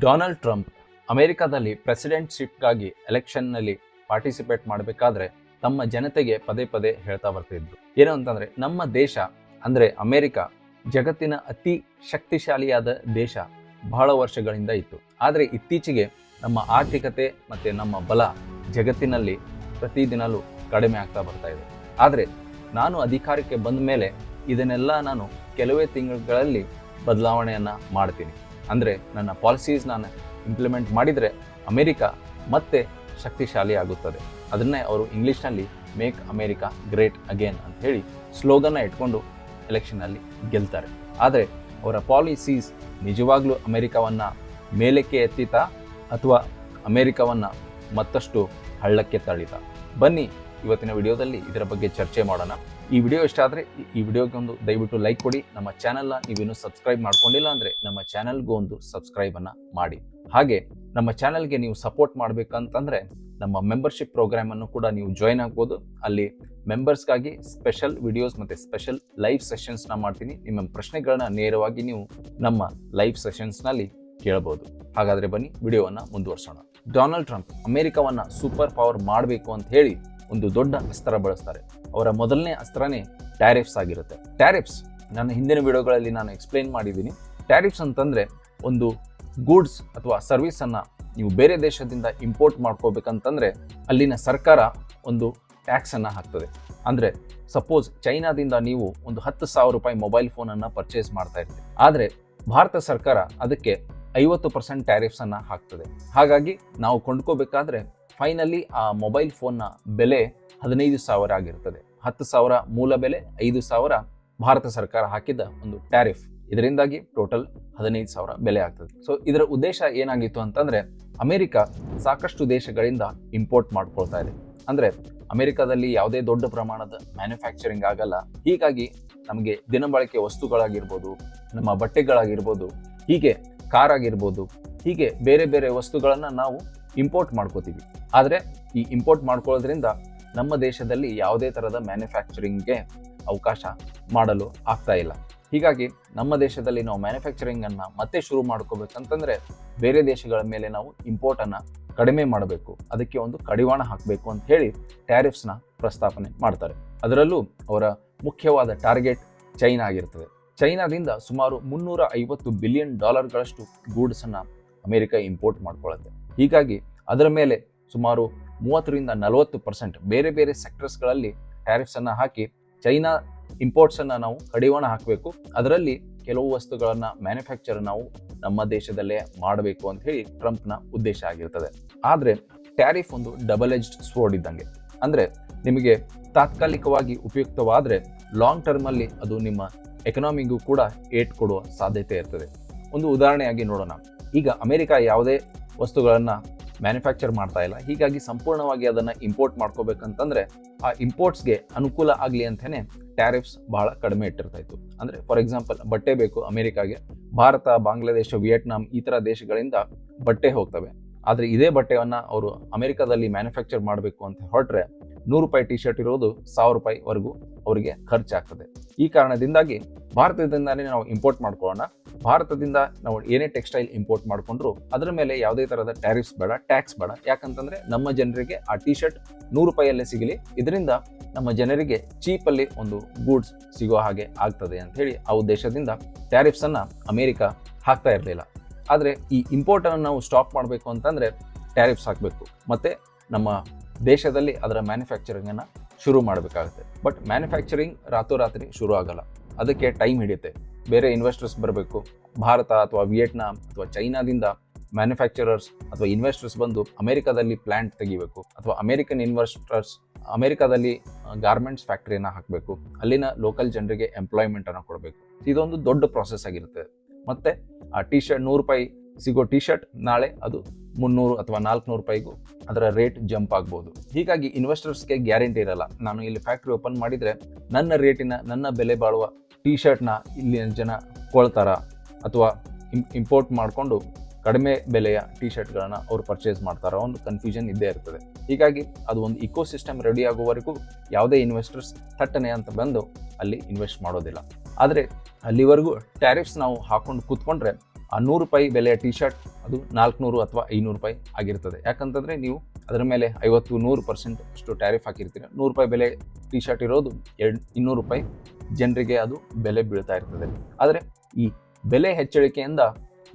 Donald Trump ಅಮೇರಿಕಾದಲ್ಲಿ ಪ್ರೆಸಿಡೆಂಟ್ ಶಿಫ್ಟ್ಗಾಗಿ ಎಲೆಕ್ಷನ್ನಲ್ಲಿ ಪಾರ್ಟಿಸಿಪೇಟ್ ಮಾಡಬೇಕಾದ್ರೆ ತಮ್ಮ ಜನತೆಗೆ ಪದೇ ಪದೇ ಹೇಳ್ತಾ ಬರ್ತಿದ್ರು ಏನು ಅಂತಂದ್ರೆ, ನಮ್ಮ ದೇಶ ಅಂದ್ರೆ ಅಮೆರಿಕ ಜಗತ್ತಿನ ಅತಿ ಶಕ್ತಿಶಾಲಿಯಾದ ದೇಶ ಬಹಳ ವರ್ಷಗಳಿಂದ ಇತ್ತು. ಆದರೆ ಇತ್ತೀಚೆಗೆ ನಮ್ಮ ಆರ್ಥಿಕತೆ ಮತ್ತು ನಮ್ಮ ಬಲ ಜಗತ್ತಿನಲ್ಲಿ ಪ್ರತಿದಿನಲೂ ಕಡಿಮೆ ಆಗ್ತಾ ಬರ್ತಾ ಇದೆ. ಆದರೆ ನಾನು ಅಧಿಕಾರಕ್ಕೆ ಬಂದ ಮೇಲೆ ಇದನ್ನೆಲ್ಲ ನಾನು ಕೆಲವೇ ತಿಂಗಳುಗಳಲ್ಲಿ ಬದಲಾವಣೆಯನ್ನು ಮಾಡ್ತೀನಿ. ಅಂದರೆ ನನ್ನ ಪಾಲಿಸೀಸ್ ನಾನು ಇಂಪ್ಲಿಮೆಂಟ್ ಮಾಡಿದರೆ ಅಮೇರಿಕ ಮತ್ತೆ ಶಕ್ತಿಶಾಲಿ ಆಗುತ್ತದೆ. ಅದನ್ನೇ ಅವರು ಇಂಗ್ಲೀಷ್ನಲ್ಲಿ ಮೇಕ್ ಅಮೆರಿಕಾ ಗ್ರೇಟ್ ಅಗೇನ್ ಅಂತ ಹೇಳಿ ಸ್ಲೋಗನ್ನ ಇಟ್ಕೊಂಡು ಎಲೆಕ್ಷನ್ನಲ್ಲಿ ಗೆಲ್ತಾರೆ. ಆದರೆ ಅವರ ಪಾಲಿಸೀಸ್ ನಿಜವಾಗ್ಲೂ ಅಮೇರಿಕಾವನ್ನು ಮೇಲಕ್ಕೆ ಎತ್ತಿತಾ ಅಥವಾ ಅಮೇರಿಕಾವನ್ನು ಮತ್ತಷ್ಟು ಹಳ್ಳಕ್ಕೆ ತಳ್ಳಿತ? ಬನ್ನಿ ಇವತ್ತಿನ ವಿಡಿಯೋದಲ್ಲಿ ಇದರ ಬಗ್ಗೆ ಚರ್ಚೆ ಮಾಡೋಣ. ಈ ವಿಡಿಯೋ ಇಷ್ಟ ಆದರೆ ಈ ವಿಡಿಯೋಗೆ ಒಂದು ದಯವಿಟ್ಟು ಲೈಕ್ ಕೊಡಿ. ನಮ್ಮ ಚಾನೆಲ್ನ ನೀವಿನ್ನೂ ಸಬ್ಸ್ಕ್ರೈಬ್ ಮಾಡ್ಕೊಂಡಿಲ್ಲ ಅಂದರೆ ನಮ್ಮ ಚಾನೆಲ್ಗೂ ಒಂದು ಸಬ್ಸ್ಕ್ರೈಬನ್ನು ಮಾಡಿ. ಹಾಗೆ ನಮ್ಮ ಚಾನಲ್ಗೆ ನೀವು ಸಪೋರ್ಟ್ ಮಾಡಬೇಕಂತಂದರೆ ನಮ್ಮ ಮೆಂಬರ್ಶಿಪ್ ಪ್ರೋಗ್ರಾಮನ್ನು ಕೂಡ ನೀವು ಜಾಯ್ನ್ ಆಗ್ಬೋದು. ಅಲ್ಲಿ ಮೆಂಬರ್ಸ್ಗಾಗಿ ಸ್ಪೆಷಲ್ ವಿಡಿಯೋಸ್ ಮತ್ತು ಸ್ಪೆಷಲ್ ಲೈವ್ ಸೆಷನ್ಸ್ನ ಮಾಡ್ತೀನಿ. ನಿಮ್ಮ ಪ್ರಶ್ನೆಗಳನ್ನ ನೇರವಾಗಿ ನೀವು ನಮ್ಮ ಲೈವ್ ಸೆಷನ್ಸ್ನಲ್ಲಿ ಕೇಳಬಹುದು ಹಾಗಾದರೆ ಬನ್ನಿ, ವಿಡಿಯೋವನ್ನು ಮುಂದುವರ್ಸೋಣ. ಡೊನಾಲ್ಡ್ ಟ್ರಂಪ್ ಅಮೇರಿಕಾವನ್ನು ಸೂಪರ್ ಪವರ್ ಮಾಡಬೇಕು ಅಂತ ಹೇಳಿ ಒಂದು ದೊಡ್ಡ ಅಸ್ತ್ರ ಬಳಸ್ತಾರೆ. ಅವರ ಮೊದಲನೇ ಅಸ್ತ್ರನೇ ಟ್ಯಾರಿಫ್ಸ್ ಆಗಿರುತ್ತೆ. ಟ್ಯಾರಿಫ್ಸ್ ನನ್ನ ಹಿಂದಿನ ವಿಡಿಯೋಗಳಲ್ಲಿ ನಾನು ಎಕ್ಸ್ಪ್ಲೈನ್ ಮಾಡಿದ್ದೀನಿ. ಟ್ಯಾರಿಫ್ಸ್ ಅಂತಂದರೆ ಒಂದು ಗೂಡ್ಸ್ ಅಥವಾ ಸರ್ವಿಸನ್ನು ನೀವು ಬೇರೆ ದೇಶದಿಂದ ಇಂಪೋರ್ಟ್ ಮಾಡ್ಕೋಬೇಕಂತಂದರೆ ಅಲ್ಲಿನ ಸರ್ಕಾರ ಒಂದು ಟ್ಯಾಕ್ಸನ್ನು ಹಾಕ್ತದೆ. ಅಂದರೆ ಸಪೋಸ್ ಚೈನಾದಿಂದ ನೀವು ಒಂದು ಹತ್ತು ಸಾವಿರ ರೂಪಾಯಿ ಮೊಬೈಲ್ ಫೋನನ್ನು ಪರ್ಚೇಸ್ ಮಾಡ್ತಾ ಇರ್ತೀವಿ ಆದರೆ ಭಾರತ ಸರ್ಕಾರ ಅದಕ್ಕೆ ಐವತ್ತು ಪರ್ಸೆಂಟ್ ಟ್ಯಾರಿಫ್ಸನ್ನು ಹಾಕ್ತದೆ. ಹಾಗಾಗಿ ನಾವು ಕೊಂಡ್ಕೋಬೇಕಾದ್ರೆ ಫೈನಲಿ ಆ ಮೊಬೈಲ್ ಫೋನ್ನ ಬೆಲೆ ಹದಿನೈದು ಸಾವಿರ ಆಗಿರ್ತದೆ. ಹತ್ತು ಸಾವಿರ ಮೂಲ ಬೆಲೆ, ಐದು ಸಾವಿರ ಭಾರತ ಸರ್ಕಾರ ಹಾಕಿದ ಒಂದು ಟ್ಯಾರಿಫ್. ಇದರಿಂದಾಗಿ ಟೋಟಲ್ ಹದಿನೈದು ಸಾವಿರ ಬೆಲೆ ಆಗ್ತದೆ. ಸೊ ಇದರ ಉದ್ದೇಶ ಏನಾಗಿತ್ತು ಅಂತಂದ್ರೆ, ಅಮೆರಿಕ ಸಾಕಷ್ಟು ದೇಶಗಳಿಂದ ಇಂಪೋರ್ಟ್ ಮಾಡ್ಕೊಳ್ತಾ ಇದೆ. ಅಂದ್ರೆ, ಅಮೆರಿಕದಲ್ಲಿ ಯಾವುದೇ ದೊಡ್ಡ ಪ್ರಮಾಣದ ಮ್ಯಾನುಫ್ಯಾಕ್ಚರಿಂಗ್ ಆಗಲ್ಲ. ಹೀಗಾಗಿ ನಮಗೆ ದಿನಬಳಕೆ ವಸ್ತುಗಳಾಗಿರ್ಬೋದು, ನಮ್ಮ ಬಟ್ಟೆಗಳಾಗಿರ್ಬೋದು, ಹೀಗೆ ಕಾರ್ ಆಗಿರ್ಬೋದು ಹೀಗೆ ಬೇರೆ ಬೇರೆ ವಸ್ತುಗಳನ್ನು ನಾವು ಇಂಪೋರ್ಟ್ ಮಾಡ್ಕೋತೀವಿ. ಆದರೆ ಈ ಇಂಪೋರ್ಟ್ ಮಾಡ್ಕೊಳ್ಳೋದ್ರಿಂದ ನಮ್ಮ ದೇಶದಲ್ಲಿ ಯಾವುದೇ ಥರದ ಮ್ಯಾನುಫ್ಯಾಕ್ಚರಿಂಗ್ಗೆ ಅವಕಾಶ ಮಾಡಲು ಆಗ್ತಾ ಇಲ್ಲ. ಹೀಗಾಗಿ ನಮ್ಮ ದೇಶದಲ್ಲಿ ನಾವು ಮ್ಯಾನುಫ್ಯಾಕ್ಚರಿಂಗನ್ನು ಮತ್ತೆ ಶುರು ಮಾಡ್ಕೋಬೇಕಂತಂದರೆ ಬೇರೆ ದೇಶಗಳ ಮೇಲೆ ನಾವು ಇಂಪೋರ್ಟನ್ನು ಕಡಿಮೆ ಮಾಡಬೇಕು. ಅದಕ್ಕೆ ಒಂದು ಕಡಿವಾಣ ಹಾಕಬೇಕು ಅಂತ ಹೇಳಿ ಟ್ಯಾರಿಫ್ಸ್ನ ಪ್ರಸ್ತಾಪನೆ ಮಾಡ್ತಾರೆ. ಅದರಲ್ಲೂ ಅವರ ಮುಖ್ಯವಾದ ಟಾರ್ಗೆಟ್ ಚೈನಾ ಆಗಿರ್ತದೆ. ಚೈನಾದಿಂದ ಸುಮಾರು ಮುನ್ನೂರ ಐವತ್ತು ಬಿಲಿಯನ್ ಡಾಲರ್ಗಳಷ್ಟು ಗೂಡ್ಸನ್ನು ಅಮೆರಿಕ ಇಂಪೋರ್ಟ್ ಮಾಡ್ಕೊಳ್ಳುತ್ತೆ. ಹೀಗಾಗಿ ಅದರ ಮೇಲೆ ಸುಮಾರು ಮೂವತ್ತರಿಂದ ನಲವತ್ತು ಪರ್ಸೆಂಟ್ ಬೇರೆ ಬೇರೆ ಸೆಕ್ಟರ್ಸ್ಗಳಲ್ಲಿ ಟ್ಯಾರಿಫ್ಸನ್ನು ಹಾಕಿ ಚೈನಾ ಇಂಪೋರ್ಟ್ಸನ್ನು ನಾವು ಕಡಿವಾಣ ಹಾಕಬೇಕು. ಅದರಲ್ಲಿ ಕೆಲವು ವಸ್ತುಗಳನ್ನು ಮ್ಯಾನುಫ್ಯಾಕ್ಚರ್ ನಾವು ನಮ್ಮ ದೇಶದಲ್ಲೇ ಮಾಡಬೇಕು ಅಂತ ಹೇಳಿ ಟ್ರಂಪ್ನ ಉದ್ದೇಶ ಆಗಿರ್ತದೆ. ಆದರೆ ಟ್ಯಾರಿಫ್ ಒಂದು ಡಬಲ್ ಎಜ್ಡ್ ಸ್ವೋರ್ಡ್ ಇದ್ದಂಗೆ. ಅಂದರೆ ನಿಮಗೆ ತಾತ್ಕಾಲಿಕವಾಗಿ ಉಪಯುಕ್ತವಾದರೆ ಲಾಂಗ್ ಟರ್ಮಲ್ಲಿ ಅದು ನಿಮ್ಮ ಎಕನಾಮಿಗೂ ಕೂಡ ಏಟ್ ಕೊಡುವ ಸಾಧ್ಯತೆ ಇರ್ತದೆ. ಒಂದು ಉದಾಹರಣೆಯಾಗಿ ನೋಡೋಣ. ಈಗ ಅಮೆರಿಕ ಯಾವುದೇ ವಸ್ತುಗಳನ್ನ ಮ್ಯಾನುಫ್ಯಾಕ್ಚರ್ ಮಾಡ್ತಾ ಇಲ್ಲ. ಹೀಗಾಗಿ ಸಂಪೂರ್ಣವಾಗಿ ಅದನ್ನು ಇಂಪೋರ್ಟ್ ಮಾಡ್ಕೋಬೇಕಂತಂದರೆ ಆ ಇಂಪೋರ್ಟ್ಸ್ಗೆ ಅನುಕೂಲ ಆಗಲಿ ಅಂತಲೇ ಟ್ಯಾರಿಫ್ಸ್ ಬಹಳ ಕಡಿಮೆ ಇಟ್ಟಿರ್ತಾಯಿತ್ತು ಅಂದ್ರೆ ಫಾರ್ ಎಕ್ಸಾಂಪಲ್ ಬಟ್ಟೆ ಬೇಕು ಅಮೆರಿಕಾಗೆ. ಭಾರತ, ಬಾಂಗ್ಲಾದೇಶ, ವಿಯೆಟ್ನಾಂ ಈ ಥರ ದೇಶಗಳಿಂದ ಬಟ್ಟೆ ಹೋಗ್ತವೆ. ಆದರೆ ಇದೇ ಬಟ್ಟೆಯನ್ನು ಅವರು ಅಮೆರಿಕದಲ್ಲಿ ಮ್ಯಾನುಫ್ಯಾಕ್ಚರ್ ಮಾಡಬೇಕು ಅಂತ ಹೊರಟ್ರೆ ನೂರು ರೂಪಾಯಿ ಟಿ ಶರ್ಟ್ ಇರೋದು ಸಾವಿರ ರೂಪಾಯಿವರೆಗೂ ಅವರಿಗೆ ಖರ್ಚಾಗ್ತದೆ. ಈ ಕಾರಣದಿಂದಾಗಿ ಭಾರತದಿಂದಲೇ ನಾವು ಇಂಪೋರ್ಟ್ ಮಾಡ್ಕೊಳ್ಳೋಣ. ಭಾರತದಿಂದ ನಾವು ಏನೇ ಟೆಕ್ಸ್ಟೈಲ್ ಇಂಪೋರ್ಟ್ ಮಾಡಿಕೊಂಡ್ರು ಅದರ ಮೇಲೆ ಯಾವುದೇ ತರಹದ ಟ್ಯಾರಿಫ್ಸ್ ಬೇಡ ಟ್ಯಾಕ್ಸ್ ಬೇಡ. ಯಾಕಂತಂದ್ರೆ ನಮ್ಮ ಜನರಿಗೆ ಆ ಟಿ ಶರ್ಟ್ ನೂರು ರೂಪಾಯಿಯಲ್ಲೇ ಸಿಗಲಿ. ಇದರಿಂದ ನಮ್ಮ ಜನರಿಗೆ ಚೀಪಲ್ಲಿ ಒಂದು ಗೂಡ್ಸ್ ಸಿಗೋ ಹಾಗೆ ಆಗ್ತದೆ ಅಂತ ಹೇಳಿ ಆ ಉದ್ದೇಶದಿಂದ ಟ್ಯಾರಿಫ್ಸ್ ಅನ್ನ ಅಮೆರಿಕ ಹಾಕ್ತಾ ಇರಲಿಲ್ಲ ಆದರೆ ಈ ಇಂಪೋರ್ಟ್ ಅನ್ನು ನಾವು ಸ್ಟಾಪ್ ಮಾಡಬೇಕು ಅಂತಂದ್ರೆ ಟ್ಯಾರಿಫ್ಸ್ ಹಾಕಬೇಕು. ಮತ್ತೆ ನಮ್ಮ ದೇಶದಲ್ಲಿ ಅದರ ಮ್ಯಾನುಫ್ಯಾಕ್ಚರಿಂಗ್ ಅನ್ನ ಶುರು ಮಾಡಬೇಕಾಗುತ್ತೆ. ಬಟ್ ಮ್ಯಾನುಫ್ಯಾಕ್ಚರಿಂಗ್ ರಾತ್ರೋರಾತ್ರಿ ಶುರು ಆಗಲ್ಲ. ಅದಕ್ಕೆ ಟೈಮ್ ಹಿಡಿಯುತ್ತೆ. ಬೇರೆ ಇನ್ವೆಸ್ಟರ್ಸ್ ಬರಬೇಕು. ಭಾರತ ಅಥವಾ ವಿಯೆಟ್ನಾಂ ಅಥವಾ ಚೈನಾದಿಂದ ಮ್ಯಾನುಫ್ಯಾಕ್ಚರರ್ಸ್ ಅಥವಾ ಇನ್ವೆಸ್ಟರ್ಸ್ ಬಂದು ಅಮೆರಿಕದಲ್ಲಿ ಪ್ಲ್ಯಾಂಟ್ ತೆಗಿಬೇಕು ಅಥವಾ ಅಮೆರಿಕನ್ ಇನ್ವೆಸ್ಟರ್ಸ್ ಅಮೆರಿಕದಲ್ಲಿ ಗಾರ್ಮೆಂಟ್ಸ್ ಫ್ಯಾಕ್ಟ್ರಿಯನ್ನು ಹಾಕಬೇಕು. ಅಲ್ಲಿನ ಲೋಕಲ್ ಜನರಿಗೆ ಎಂಪ್ಲಾಯ್ಮೆಂಟನ್ನು ಕೊಡಬೇಕು. ಇದೊಂದು ದೊಡ್ಡ ಪ್ರಾಸೆಸ್ ಆಗಿರುತ್ತೆ. ಮತ್ತೆ, ಆ ಟಿ ಶರ್ಟ್ ನೂರು ರೂಪಾಯಿ ಸಿಗೋ ಟಿ ಶರ್ಟ್ ನಾಳೆ ಅದು ಮುನ್ನೂರು ಅಥವಾ ನಾಲ್ಕುನೂರು ರೂಪಾಯಿಗೂ ಅದರ ರೇಟ್ ಜಂಪ್ ಆಗ್ಬೋದು. ಹೀಗಾಗಿ ಇನ್ವೆಸ್ಟರ್ಸ್ಗೆ ಗ್ಯಾರಂಟಿ ಇರಲ್ಲ. ನಾನು ಇಲ್ಲಿ ಫ್ಯಾಕ್ಟ್ರಿ ಓಪನ್ ಮಾಡಿದರೆ ನನ್ನ ರೇಟಿನ ನನ್ನ ಬೆಲೆ ಬಾಳುವ ಟಿ ಶರ್ಟ್ನ ಇಲ್ಲಿ ಜನ ಕೊಳ್ತಾರ ಅಥವಾ ಇಂಪೋರ್ಟ್ ಮಾಡಿಕೊಂಡು ಕಡಿಮೆ ಬೆಲೆಯ ಟೀ ಶರ್ಟ್ಗಳನ್ನು ಅವರು ಪರ್ಚೇಸ್ ಮಾಡ್ತಾರೋ ಒಂದು ಕನ್ಫ್ಯೂಷನ್ ಇದ್ದೇ ಇರ್ತದೆ. ಹೀಗಾಗಿ ಅದು ಒಂದು ಇಕೋ ಸಿಸ್ಟಮ್ ರೆಡಿ ಆಗುವವರೆಗೂ ಯಾವುದೇ ಇನ್ವೆಸ್ಟರ್ಸ್ ಥಟ್ಟನೆ ಅಂತ ಬಂದು ಅಲ್ಲಿ ಇನ್ವೆಸ್ಟ್ ಮಾಡೋದಿಲ್ಲ. ಆದರೆ ಅಲ್ಲಿವರೆಗೂ ಟ್ಯಾರಿಫ್ಸ್ ನಾವು ಹಾಕ್ಕೊಂಡು ಕೂತ್ಕೊಂಡ್ರೆ ಆ ನೂರು ರೂಪಾಯಿ ಬೆಲೆಯ ಟೀ ಶರ್ಟ್ ಅದು ನಾಲ್ಕುನೂರು ಅಥವಾ ಐನೂರು ರೂಪಾಯಿ ಆಗಿರ್ತದೆ. ಯಾಕಂತಂದರೆ ನೀವು ಅದರ ಮೇಲೆ ಐವತ್ತು ನೂರು ಪರ್ಸೆಂಟ್ ಅಷ್ಟು ಟ್ಯಾರಿಫ್ ಹಾಕಿರ್ತೀರ. ನೂರು ರೂಪಾಯಿ ಬೆಲೆ ಟೀ ಶರ್ಟ್ ಇರೋದು ಎರಡು ಇನ್ನೂರು ರೂಪಾಯಿ ಜನರಿಗೆ ಅದು ಬೆಲೆ ಬೀಳ್ತಾ ಇರ್ತದೆ. ಆದರೆ ಈ ಬೆಲೆ ಹೆಚ್ಚಳಿಕೆಯಿಂದ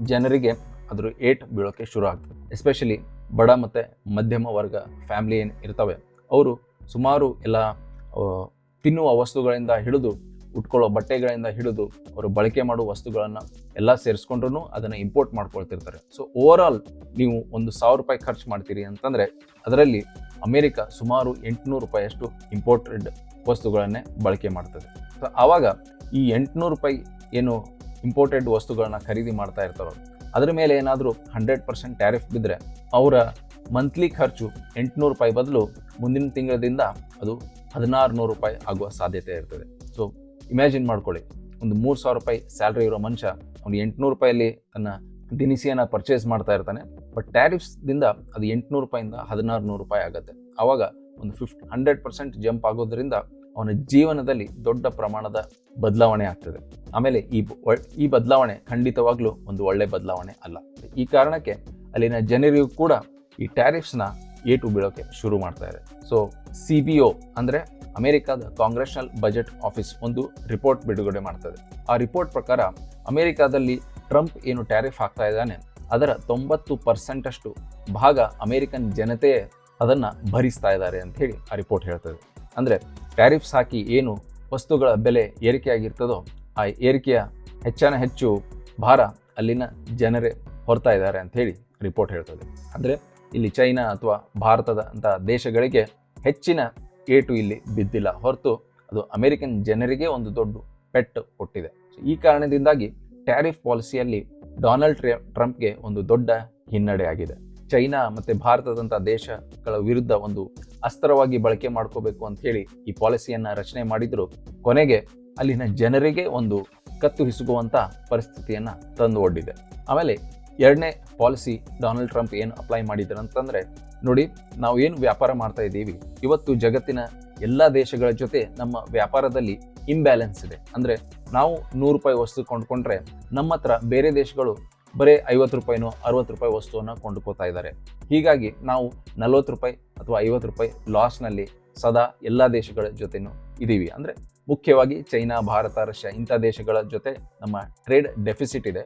ಜನರಿಗೆ ಅದರ ಏಟ್ ಬೀಳೋಕ್ಕೆ ಶುರು ಆಗ್ತದೆ. ಎಸ್ಪೆಷಲಿ ಬಡ ಮತ್ತು ಮಧ್ಯಮ ವರ್ಗ ಫ್ಯಾಮಿಲಿ ಏನು ಇರ್ತವೆ, ಅವರು ಸುಮಾರು ಎಲ್ಲ ತಿನ್ನುವ ವಸ್ತುಗಳಿಂದ ಹಿಡಿದು, ಉಟ್ಕೊಳ್ಳೋ ಬಟ್ಟೆಗಳಿಂದ ಹಿಡಿದು, ಅವರು ಬಳಕೆ ಮಾಡುವ ವಸ್ತುಗಳನ್ನು ಎಲ್ಲ ಸೇರಿಸ್ಕೊಂಡ್ರೂ ಅದನ್ನು ಇಂಪೋರ್ಟ್ ಮಾಡ್ಕೊಳ್ತಿರ್ತಾರೆ. ಸೊ ಓವರ್ ನೀವು ಒಂದು ಸಾವಿರ ರೂಪಾಯಿ ಖರ್ಚು ಮಾಡ್ತೀರಿ ಅಂತಂದರೆ, ಅದರಲ್ಲಿ ಅಮೇರಿಕ ಸುಮಾರು ಎಂಟುನೂರು ರೂಪಾಯಿಯಷ್ಟು ಇಂಪೋರ್ಟೆಡ್ ವಸ್ತುಗಳನ್ನೇ ಬಳಕೆ ಮಾಡ್ತದೆ. ಆವಾಗ ಈ ಎಂಟುನೂರು ರೂಪಾಯಿ ಏನು ಇಂಪೋರ್ಟೆಡ್ ವಸ್ತುಗಳನ್ನ ಖರೀದಿ ಮಾಡ್ತಾ ಇರ್ತಾರೋ, ಅದರ ಮೇಲೆ ಏನಾದರೂ ಹಂಡ್ರೆಡ್ ಪರ್ಸೆಂಟ್ ಟ್ಯಾರಿಫ್ ಬಿದ್ದರೆ ಅವರ ಮಂತ್ಲಿ ಖರ್ಚು ಎಂಟುನೂರು ರೂಪಾಯಿ ಬದಲು ಮುಂದಿನ ತಿಂಗಳದಿಂದ ಅದು ಹದಿನಾರು ನೂರು ರೂಪಾಯಿ ಆಗುವ ಸಾಧ್ಯತೆ ಇರ್ತದೆ. ಸೊ ಇಮ್ಯಾಜಿನ್ ಮಾಡ್ಕೊಳ್ಳಿ. ಒಂದು ಮೂರು ಸಾವಿರ ರೂಪಾಯಿ ಸ್ಯಾಲ್ರಿ ಇರೋ ಮನುಷ್ಯ, ಅವ್ನು ಎಂಟುನೂರು ರೂಪಾಯಲ್ಲಿ ತನ್ನ ದಿನಸಿಯನ್ನು ಪರ್ಚೇಸ್ ಮಾಡ್ತಾ ಇರ್ತಾನೆ ಬಟ್ ಟ್ಯಾರಿಫ್ಸ್ದಿಂದ ಅದು ಎಂಟುನೂರು ರೂಪಾಯಿಂದ ಹದಿನಾರು ನೂರು ರೂಪಾಯಿ ಆಗುತ್ತೆ. ಆವಾಗ ಒಂದು ಫಿಫ್ಟ್ ಹಂಡ್ರೆಡ್ ಪರ್ಸೆಂಟ್ ಜಂಪ್ ಆಗೋದ್ರಿಂದ ಅವನ ಜೀವನದಲ್ಲಿ ದೊಡ್ಡ ಪ್ರಮಾಣದ ಬದಲಾವಣೆ ಆಗ್ತದೆ. ಆಮೇಲೆ ಈ ಈ ಬದಲಾವಣೆ ಖಂಡಿತವಾಗ್ಲೂ ಒಂದು ಒಳ್ಳೆ ಬದಲಾವಣೆ ಅಲ್ಲ. ಈ ಕಾರಣಕ್ಕೆ ಅಲ್ಲಿನ ಜನರಿಗೂ ಕೂಡ ಈ ಟ್ಯಾರಿಫ್ಸ್ನ ಏಟು ಬೀಳೋಕೆ ಶುರು ಮಾಡ್ತಾ ಇದೆ ಸೊ, ಸಿ ಬಿ ಒ ಅಂದರೆ ಅಮೆರಿಕದ ಕಾಂಗ್ರೆಷನಲ್ ಬಜೆಟ್ ಆಫೀಸ್ ಒಂದು ರಿಪೋರ್ಟ್ ಬಿಡುಗಡೆ ಮಾಡ್ತದೆ ಆ ರಿಪೋರ್ಟ್ ಪ್ರಕಾರ ಅಮೆರಿಕಾದಲ್ಲಿ ಟ್ರಂಪ್ ಏನು ಟ್ಯಾರಿಫ್ ಹಾಕ್ತಾ ಇದ್ದಾನೆ, ಅದರ ತೊಂಬತ್ತು ಪರ್ಸೆಂಟಷ್ಟು ಭಾಗ ಅಮೆರಿಕನ್ ಜನತೆಯೇ ಅದನ್ನು ಭರಿಸ್ತಾ ಇದ್ದಾರೆ ಅಂತ ಹೇಳಿ ಆ ರಿಪೋರ್ಟ್ ಹೇಳ್ತದೆ ಅಂದರೆ ಟ್ಯಾರಿಫ್ಸ್ ಹಾಕಿ ಏನು ವಸ್ತುಗಳ ಬೆಲೆ ಏರಿಕೆಯಾಗಿರ್ತದೋ ಆ ಏರಿಕೆಯ ಹೆಚ್ಚಾನ ಹೆಚ್ಚು ಭಾರ ಅಲ್ಲಿನ ಜನರೇ ಹೊರ್ತಾ ಇದ್ದಾರೆ ಅಂತ ಹೇಳಿ ರಿಪೋರ್ಟ್ ಹೇಳ್ತದೆ ಅಂದರೆ ಇಲ್ಲಿ ಚೈನಾ ಅಥವಾ ಭಾರತದ ಅಂತಹ ದೇಶಗಳಿಗೆ ಹೆಚ್ಚಿನ ಏಟು ಇಲ್ಲಿ ಬಿದ್ದಿಲ್ಲ. ಹೊರತು ಅದು ಅಮೆರಿಕನ್ ಜನರಿಗೆ ಒಂದು ದೊಡ್ಡ ಪೆಟ್ಟು ಕೊಟ್ಟಿದೆ. ಈ ಕಾರಣದಿಂದಾಗಿ ಟ್ಯಾರಿಫ್ ಪಾಲಿಸಿಯಲ್ಲಿ ಡೊನಾಲ್ಡ್ ಟ್ರ, ಟ್ರಂಪ್ಗೆ ಒಂದು ದೊಡ್ಡ ಹಿನ್ನಡೆಯಾಗಿದೆ ಚೈನಾ ಮತ್ತು ಭಾರತದಂಥ ದೇಶಗಳ ವಿರುದ್ಧ ಒಂದು ಅಸ್ತ್ರವಾಗಿ ಬಳಕೆ ಮಾಡ್ಕೋಬೇಕು ಅಂತ ಹೇಳಿ ಈ ಪಾಲಿಸಿಯನ್ನು ರಚನೆ ಮಾಡಿದ್ರು. ಕೊನೆಗೆ ಅಲ್ಲಿನ ಜನರಿಗೆ ಒಂದು ಕತ್ತು ಹಿಸುಗುವಂಥ ಪರಿಸ್ಥಿತಿಯನ್ನು ತಂದು ಒಡ್ಡಿದೆ ಆಮೇಲೆ ಎರಡನೇ ಪಾಲಿಸಿ ಡೊನಾಲ್ಡ್ ಟ್ರಂಪ್ ಏನು ಅಪ್ಲೈ ಮಾಡಿದ್ರು ಅಂತಂದರೆ, ನೋಡಿ, ನಾವು ಏನು ವ್ಯಾಪಾರ ಮಾಡ್ತಾ ಇದ್ದೀವಿ, ಇವತ್ತು ಜಗತ್ತಿನ ಎಲ್ಲ ದೇಶಗಳ ಜೊತೆ ನಮ್ಮ ವ್ಯಾಪಾರದಲ್ಲಿ ಇಂಬ್ಯಾಲೆನ್ಸ್ ಇದೆ. ಅಂದರೆ ನಾವು ನೂರು ರೂಪಾಯಿ ವಸ್ತು ಕೊಂಡ್ಕೊಂಡ್ರೆ ನಮ್ಮ ಹತ್ರ ಬೇರೆ ದೇಶಗಳು ಬರೀ ಐವತ್ತು ರೂಪಾಯಿನೋ ಅರವತ್ತು ರೂಪಾಯಿ ವಸ್ತುವನ್ನು ಕೊಂಡುಕೋತಾ ಇದ್ದಾರೆ. ಹೀಗಾಗಿ ನಾವು ನಲ್ವತ್ತು ರೂಪಾಯಿ ಅಥವಾ ಐವತ್ತು ರೂಪಾಯಿ ಲಾಸ್ನಲ್ಲಿ ಸದಾ ಎಲ್ಲ ದೇಶಗಳ ಜೊತೆನೂ ಇದ್ದೀವಿ ಅಂದರೆ ಮುಖ್ಯವಾಗಿ ಚೈನಾ, ಭಾರತ, ರಷ್ಯಾ ಇಂಥ ದೇಶಗಳ ಜೊತೆ ನಮ್ಮ ಟ್ರೇಡ್ ಡೆಫಿಸಿಟ್ ಇದೆ.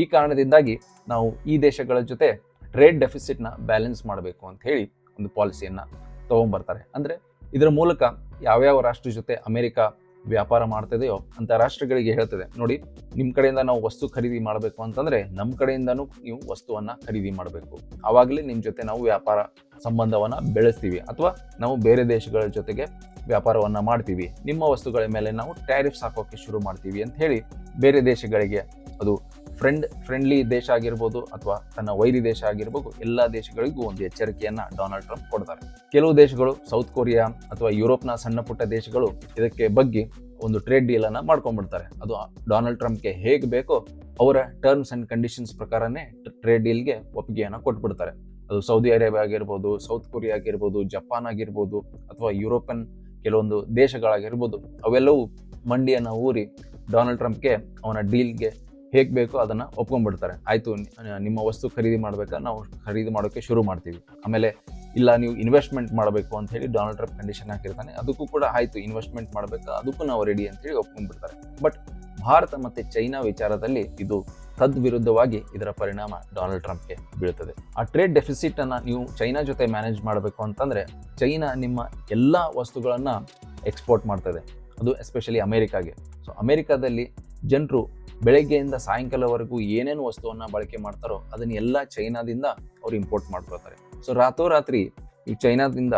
ಈ ಕಾರಣದಿಂದಾಗಿ ನಾವು ಈ ದೇಶಗಳ ಜೊತೆ ಟ್ರೇಡ್ ಡೆಫಿಸಿಟ್ನ ಬ್ಯಾಲೆನ್ಸ್ ಮಾಡಬೇಕು ಅಂತ ಹೇಳಿ ಒಂದು ಪಾಲಿಸಿಯನ್ನು ತೊಗೊಂಬರ್ತಾರೆ ಅಂದರೆ ಇದರ ಮೂಲಕ ಯಾವ್ಯಾವ ರಾಷ್ಟ್ರ ಜೊತೆ ಅಮೆರಿಕ ವ್ಯಾಪಾರ ಮಾಡ್ತಿದೆಯೋ ಅಂತ ರಾಷ್ಟ್ರಗಳಿಗೆ ಹೇಳ್ತದೆ. ನೋಡಿ ನಿಮ್ಮ ಕಡೆಯಿಂದ ನಾವು ವಸ್ತು ಖರೀದಿ ಮಾಡಬೇಕು ಅಂತಂದರೆ ನಮ್ಮ ಕಡೆಯಿಂದನೂ ನೀವು ವಸ್ತುವನ್ನು ಖರೀದಿ ಮಾಡಬೇಕು. ಆವಾಗಲೇ ನಿಮ್ಮ ಜೊತೆ ನಾವು ವ್ಯಾಪಾರ ಸಂಬಂಧವನ್ನು ಬೆಳೆಸ್ತೀವಿ ಅಥವಾ ನಾವು ಬೇರೆ ದೇಶಗಳ ಜೊತೆಗೆ ವ್ಯಾಪಾರವನ್ನು ಮಾಡ್ತೀವಿ. ನಿಮ್ಮ ವಸ್ತುಗಳ ಮೇಲೆ ನಾವು ಟ್ಯಾರಿಫ್ಸ್ ಹಾಕೋಕ್ಕೆ ಶುರು ಮಾಡ್ತೀವಿ ಅಂತ ಹೇಳಿ ಬೇರೆ ದೇಶಗಳಿಗೆ ಅದು ಫ್ರೆಂಡ್ ಫ್ರೆಂಡ್ಲಿ ದೇಶ ಆಗಿರ್ಬೋದು ಅಥವಾ ತನ್ನ ವೈರಿ ದೇಶ ಆಗಿರ್ಬೋದು, ಎಲ್ಲ ದೇಶಗಳಿಗೂ ಒಂದು ಎಚ್ಚರಿಕೆಯನ್ನು ಡೊನಾಲ್ಡ್ ಟ್ರಂಪ್ ಕೊಡ್ತಾರೆ. ಕೆಲವು ದೇಶಗಳು ಸೌತ್ ಕೊರಿಯಾ ಅಥವಾ ಯುರೋಪ್ನ ಸಣ್ಣ ಪುಟ್ಟ ದೇಶಗಳು ಇದಕ್ಕೆ ಬಗ್ಗೆ ಒಂದು ಟ್ರೇಡ್ ಡೀಲ್ ಅನ್ನ ಮಾಡ್ಕೊಂಡ್ಬಿಡ್ತಾರೆ. ಅದು ಡೊನಾಲ್ಡ್ ಟ್ರಂಪ್ಗೆ ಹೇಗೆ ಬೇಕೋ ಅವರ ಟರ್ಮ್ಸ್ ಅಂಡ್ ಕಂಡೀಷನ್ಸ್ ಪ್ರಕಾರನೇ ಟ್ರೇಡ್ ಡೀಲ್ಗೆ ಒಪ್ಪಿಗೆಯನ್ನು ಕೊಟ್ಬಿಡ್ತಾರೆ. ಅದು ಸೌದಿ ಅರೇಬಿಯಾ ಆಗಿರ್ಬೋದು ಸೌತ್ ಕೊರಿಯಾ ಆಗಿರ್ಬೋದು ಜಪಾನ್ ಆಗಿರ್ಬೋದು ಅಥವಾ ಯುರೋಪಿಯನ್ ಕೆಲವೊಂದು ದೇಶಗಳಾಗಿರ್ಬೋದು, ಅವೆಲ್ಲವೂ ಮಂಡಿಯನ್ನು ಊರಿ ಡೊನಾಲ್ಡ್ ಟ್ರಂಪ್ಗೆ ಅವನ ಡೀಲ್ಗೆ ಹೇಗೆ ಬೇಕೋ ಅದನ್ನು ಒಪ್ಕೊಂಡ್ಬಿಡ್ತಾರೆ. ಆಯಿತು ನಿಮ್ಮ ವಸ್ತು ಖರೀದಿ ಮಾಡಬೇಕಾ? ನಾವು ಖರೀದಿ ಮಾಡೋಕ್ಕೆ ಶುರು ಮಾಡ್ತೀವಿ. ಆಮೇಲೆ, ಇಲ್ಲ, ನೀವು ಇನ್ವೆಸ್ಟ್ಮೆಂಟ್ ಮಾಡಬೇಕು ಅಂತ ಹೇಳಿ ಡೊನಾಲ್ಡ್ ಟ್ರಂಪ್ ಕಂಡೀಷನ್ ಹಾಕಿರ್ತಾನೆ. ಅದಕ್ಕೂ ಕೂಡ ಆಯಿತು ಇನ್ವೆಸ್ಟ್ಮೆಂಟ್ ಮಾಡಬೇಕಾ? ಅದಕ್ಕೂ ನಾವು ರೆಡಿ ಅಂತ ಹೇಳಿ ಒಪ್ಕೊಂಡ್ಬಿಡ್ತಾರೆ. ಬಟ್ ಭಾರತ ಮತ್ತು ಚೈನಾ ವಿಚಾರದಲ್ಲಿ ಇದು ತದ್ವಿರುದ್ಧವಾಗಿ ಇದರ ಪರಿಣಾಮ ಡೊನಾಲ್ಡ್ ಟ್ರಂಪ್ಗೆ ಬೀಳ್ತದೆ. ಆ ಟ್ರೇಡ್ ಡೆಫಿಸಿಟ್ ಅನ್ನ ನೀವು ಚೈನಾ ಜೊತೆ ಮ್ಯಾನೇಜ್ ಮಾಡಬೇಕು ಅಂತಂದ್ರೆ ಚೈನಾ ನಿಮ್ಮ ಎಲ್ಲ ವಸ್ತುಗಳನ್ನು ಎಕ್ಸ್ಪೋರ್ಟ್ ಮಾಡ್ತದೆ. ಅದು ಎಸ್ಪೆಷಲಿ ಅಮೇರಿಕಾಗೆ. ಸೊ ಅಮೇರಿಕಾದಲ್ಲಿ ಜನರು ಬೆಳಗ್ಗೆಯಿಂದ ಸಾಯಂಕಾಲವರೆಗೂ ಏನೇನು ವಸ್ತುವನ್ನು ಬಳಕೆ ಮಾಡ್ತಾರೋ ಅದನ್ನೆಲ್ಲ ಚೈನಾದಿಂದ ಅವ್ರು ಇಂಪೋರ್ಟ್ ಮಾಡ್ಕೊಳ್ತಾರೆ. ಸೊ ರಾತೋರಾತ್ರಿ ಈ ಚೈನಾದಿಂದ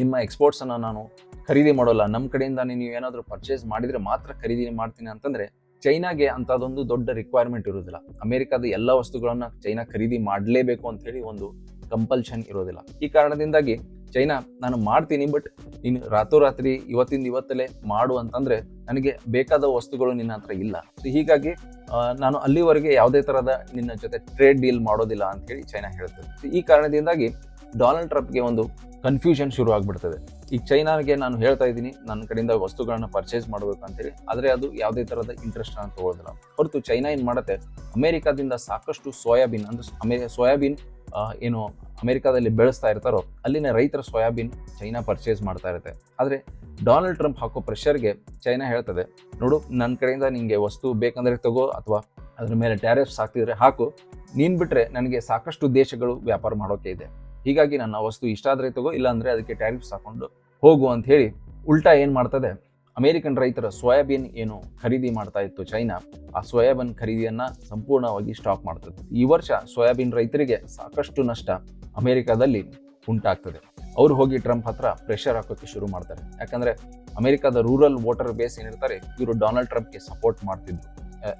ನಿಮ್ಮ ಎಕ್ಸ್ಪೋರ್ಟ್ಸನ್ನು ನಾನು ಖರೀದಿ ಮಾಡೋಲ್ಲ ನಮ್ಮ ಕಡೆಯಿಂದ ನೀವು ಏನಾದರೂ ಪರ್ಚೇಸ್ ಮಾಡಿದರೆ ಮಾತ್ರ ಖರೀದಿ ಮಾಡ್ತೀನಿ ಅಂತಂದರೆ ಚೈನಾಗೆ ಅಂಥದ್ದೊಂದು ದೊಡ್ಡ ರಿಕ್ವೈರ್ಮೆಂಟ್ ಇರೋದಿಲ್ಲ. ಅಮೆರಿಕದ ಎಲ್ಲ ವಸ್ತುಗಳನ್ನು ಚೈನಾ ಖರೀದಿ ಮಾಡಲೇಬೇಕು ಅಂತ ಹೇಳಿ ಒಂದು ಕಂಪಲ್ಷನ್ ಇರೋದಿಲ್ಲ. ಈ ಕಾರಣದಿಂದಾಗಿ ಚೈನಾ, ನಾನು ಮಾಡ್ತೀನಿ ಬಟ್ ನೀನು ರಾತ್ರೋರಾತ್ರಿ ಇವತ್ತಿಂದ ಇವತ್ತಲೇ ಮಾಡು ಅಂತಂದರೆ ನನಗೆ ಬೇಕಾದ ವಸ್ತುಗಳು ನಿನ್ನ ಹತ್ರ ಇಲ್ಲ. ಸೊ ಹೀಗಾಗಿ ನಾನು ಅಲ್ಲಿವರೆಗೆ ಯಾವುದೇ ಥರದ ನಿನ್ನ ಜೊತೆ ಟ್ರೇಡ್ ಡೀಲ್ ಮಾಡೋದಿಲ್ಲ ಅಂತ ಹೇಳಿ ಚೈನಾ ಹೇಳ್ತದೆ. ಈ ಕಾರಣದಿಂದಾಗಿ ಡೊನಾಲ್ಡ್ ಟ್ರಂಪ್ಗೆ ಒಂದು ಕನ್ಫ್ಯೂಷನ್ ಶುರು ಆಗ್ಬಿಡ್ತದೆ. ಈಗ ಚೈನಾಗೆ ನಾನು ಹೇಳ್ತಾ ಇದ್ದೀನಿ, ನನ್ನ ಕಡೆಯಿಂದ ವಸ್ತುಗಳನ್ನ ಪರ್ಚೇಸ್ ಮಾಡಬೇಕು ಅಂತೇಳಿ ಆದರೆ ಅದು ಯಾವುದೇ ಥರದ ಇಂಟ್ರೆಸ್ಟ್ ನಾನು ತಗೊಳ್ಳೋದಿಲ್ಲ ಹೊರತು ಚೈನಾ ಏನು ಮಾಡುತ್ತೆ, ಅಮೆರಿಕಾದಿಂದ ಸಾಕಷ್ಟು ಸೋಯಾಬೀನ್, ಅಂದ್ರೆ ಅಮೇ, ಸೋಯಾಬೀನ್ ಏನು ಅಮೆರಿಕಾದಲ್ಲಿ ಬೆಳೆಸ್ತಾ ಇರ್ತಾರೋ, ಅಲ್ಲಿನ ರೈತರ ಸೋಯಾಬೀನ್ ಚೈನಾ ಪರ್ಚೇಸ್ ಮಾಡ್ತಾ ಇರುತ್ತೆ. ಆದರೆ ಡೊನಾಲ್ಡ್ ಟ್ರಂಪ್ ಹಾಕೋ ಪ್ರೆಷರ್ಗೆ ಚೈನಾ ಹೇಳ್ತದೆ, ನೋಡು ನನ್ನ ಕಡೆಯಿಂದ ನಿಮಗೆ ವಸ್ತು ಬೇಕಂದರೆ ತಗೋ, ಅಥವಾ ಅದ್ರ ಮೇಲೆ ಟ್ಯಾರಿಫ್ಸ್ ಹಾಕ್ತಿದ್ರೆ ಹಾಕು. ನೀನು ಬಿಟ್ಟರೆ ನನಗೆ ಸಾಕಷ್ಟು ದೇಶಗಳು ವ್ಯಾಪಾರ ಮಾಡೋಕೆ ಇದೆ. ಹೀಗಾಗಿ ನನ್ನ ವಸ್ತು ಇಷ್ಟ ಆದರೆ ತಗೋ, ಇಲ್ಲಾಂದರೆ ಅದಕ್ಕೆ ಟ್ಯಾರಿಫ್ಸ್ ಹಾಕ್ಕೊಂಡು ಹೋಗು ಅಂತ ಹೇಳಿ ಉಲ್ಟಾ ಏನು ಮಾಡ್ತದೆ ಅಮೇರಿಕನ್ ರೈತರ ಸೋಯಾಬೀನ್ ಏನು ಖರೀದಿ ಮಾಡ್ತಾ ಇತ್ತು ಚೈನಾ, ಆ ಸೋಯಾಬೀನ್ ಖರೀದಿಯನ್ನು ಸಂಪೂರ್ಣವಾಗಿ ಸ್ಟಾಪ್ ಮಾಡ್ತದೆ. ಈ ವರ್ಷ ಸೋಯಾಬೀನ್ ರೈತರಿಗೆ ಸಾಕಷ್ಟು ನಷ್ಟ ಅಮೆರಿಕಾದಲ್ಲಿ ಉಂಟಾಗ್ತದೆ. ಅವ್ರು ಹೋಗಿ ಟ್ರಂಪ್ ಹತ್ರ ಪ್ರೆಷರ್ ಹಾಕೋಕೆ ಶುರು ಮಾಡ್ತಾರೆ. ಯಾಕಂದ್ರೆ ಅಮೆರಿಕದ ರೂರಲ್ ವೋಟರ್ ಬೇಸ್ ಏನಿರ್ತಾರೆ, ಇವರು ಡೊನಾಲ್ಡ್ ಟ್ರಂಪ್ಗೆ ಸಪೋರ್ಟ್ ಮಾಡ್ತಿದ್ರು.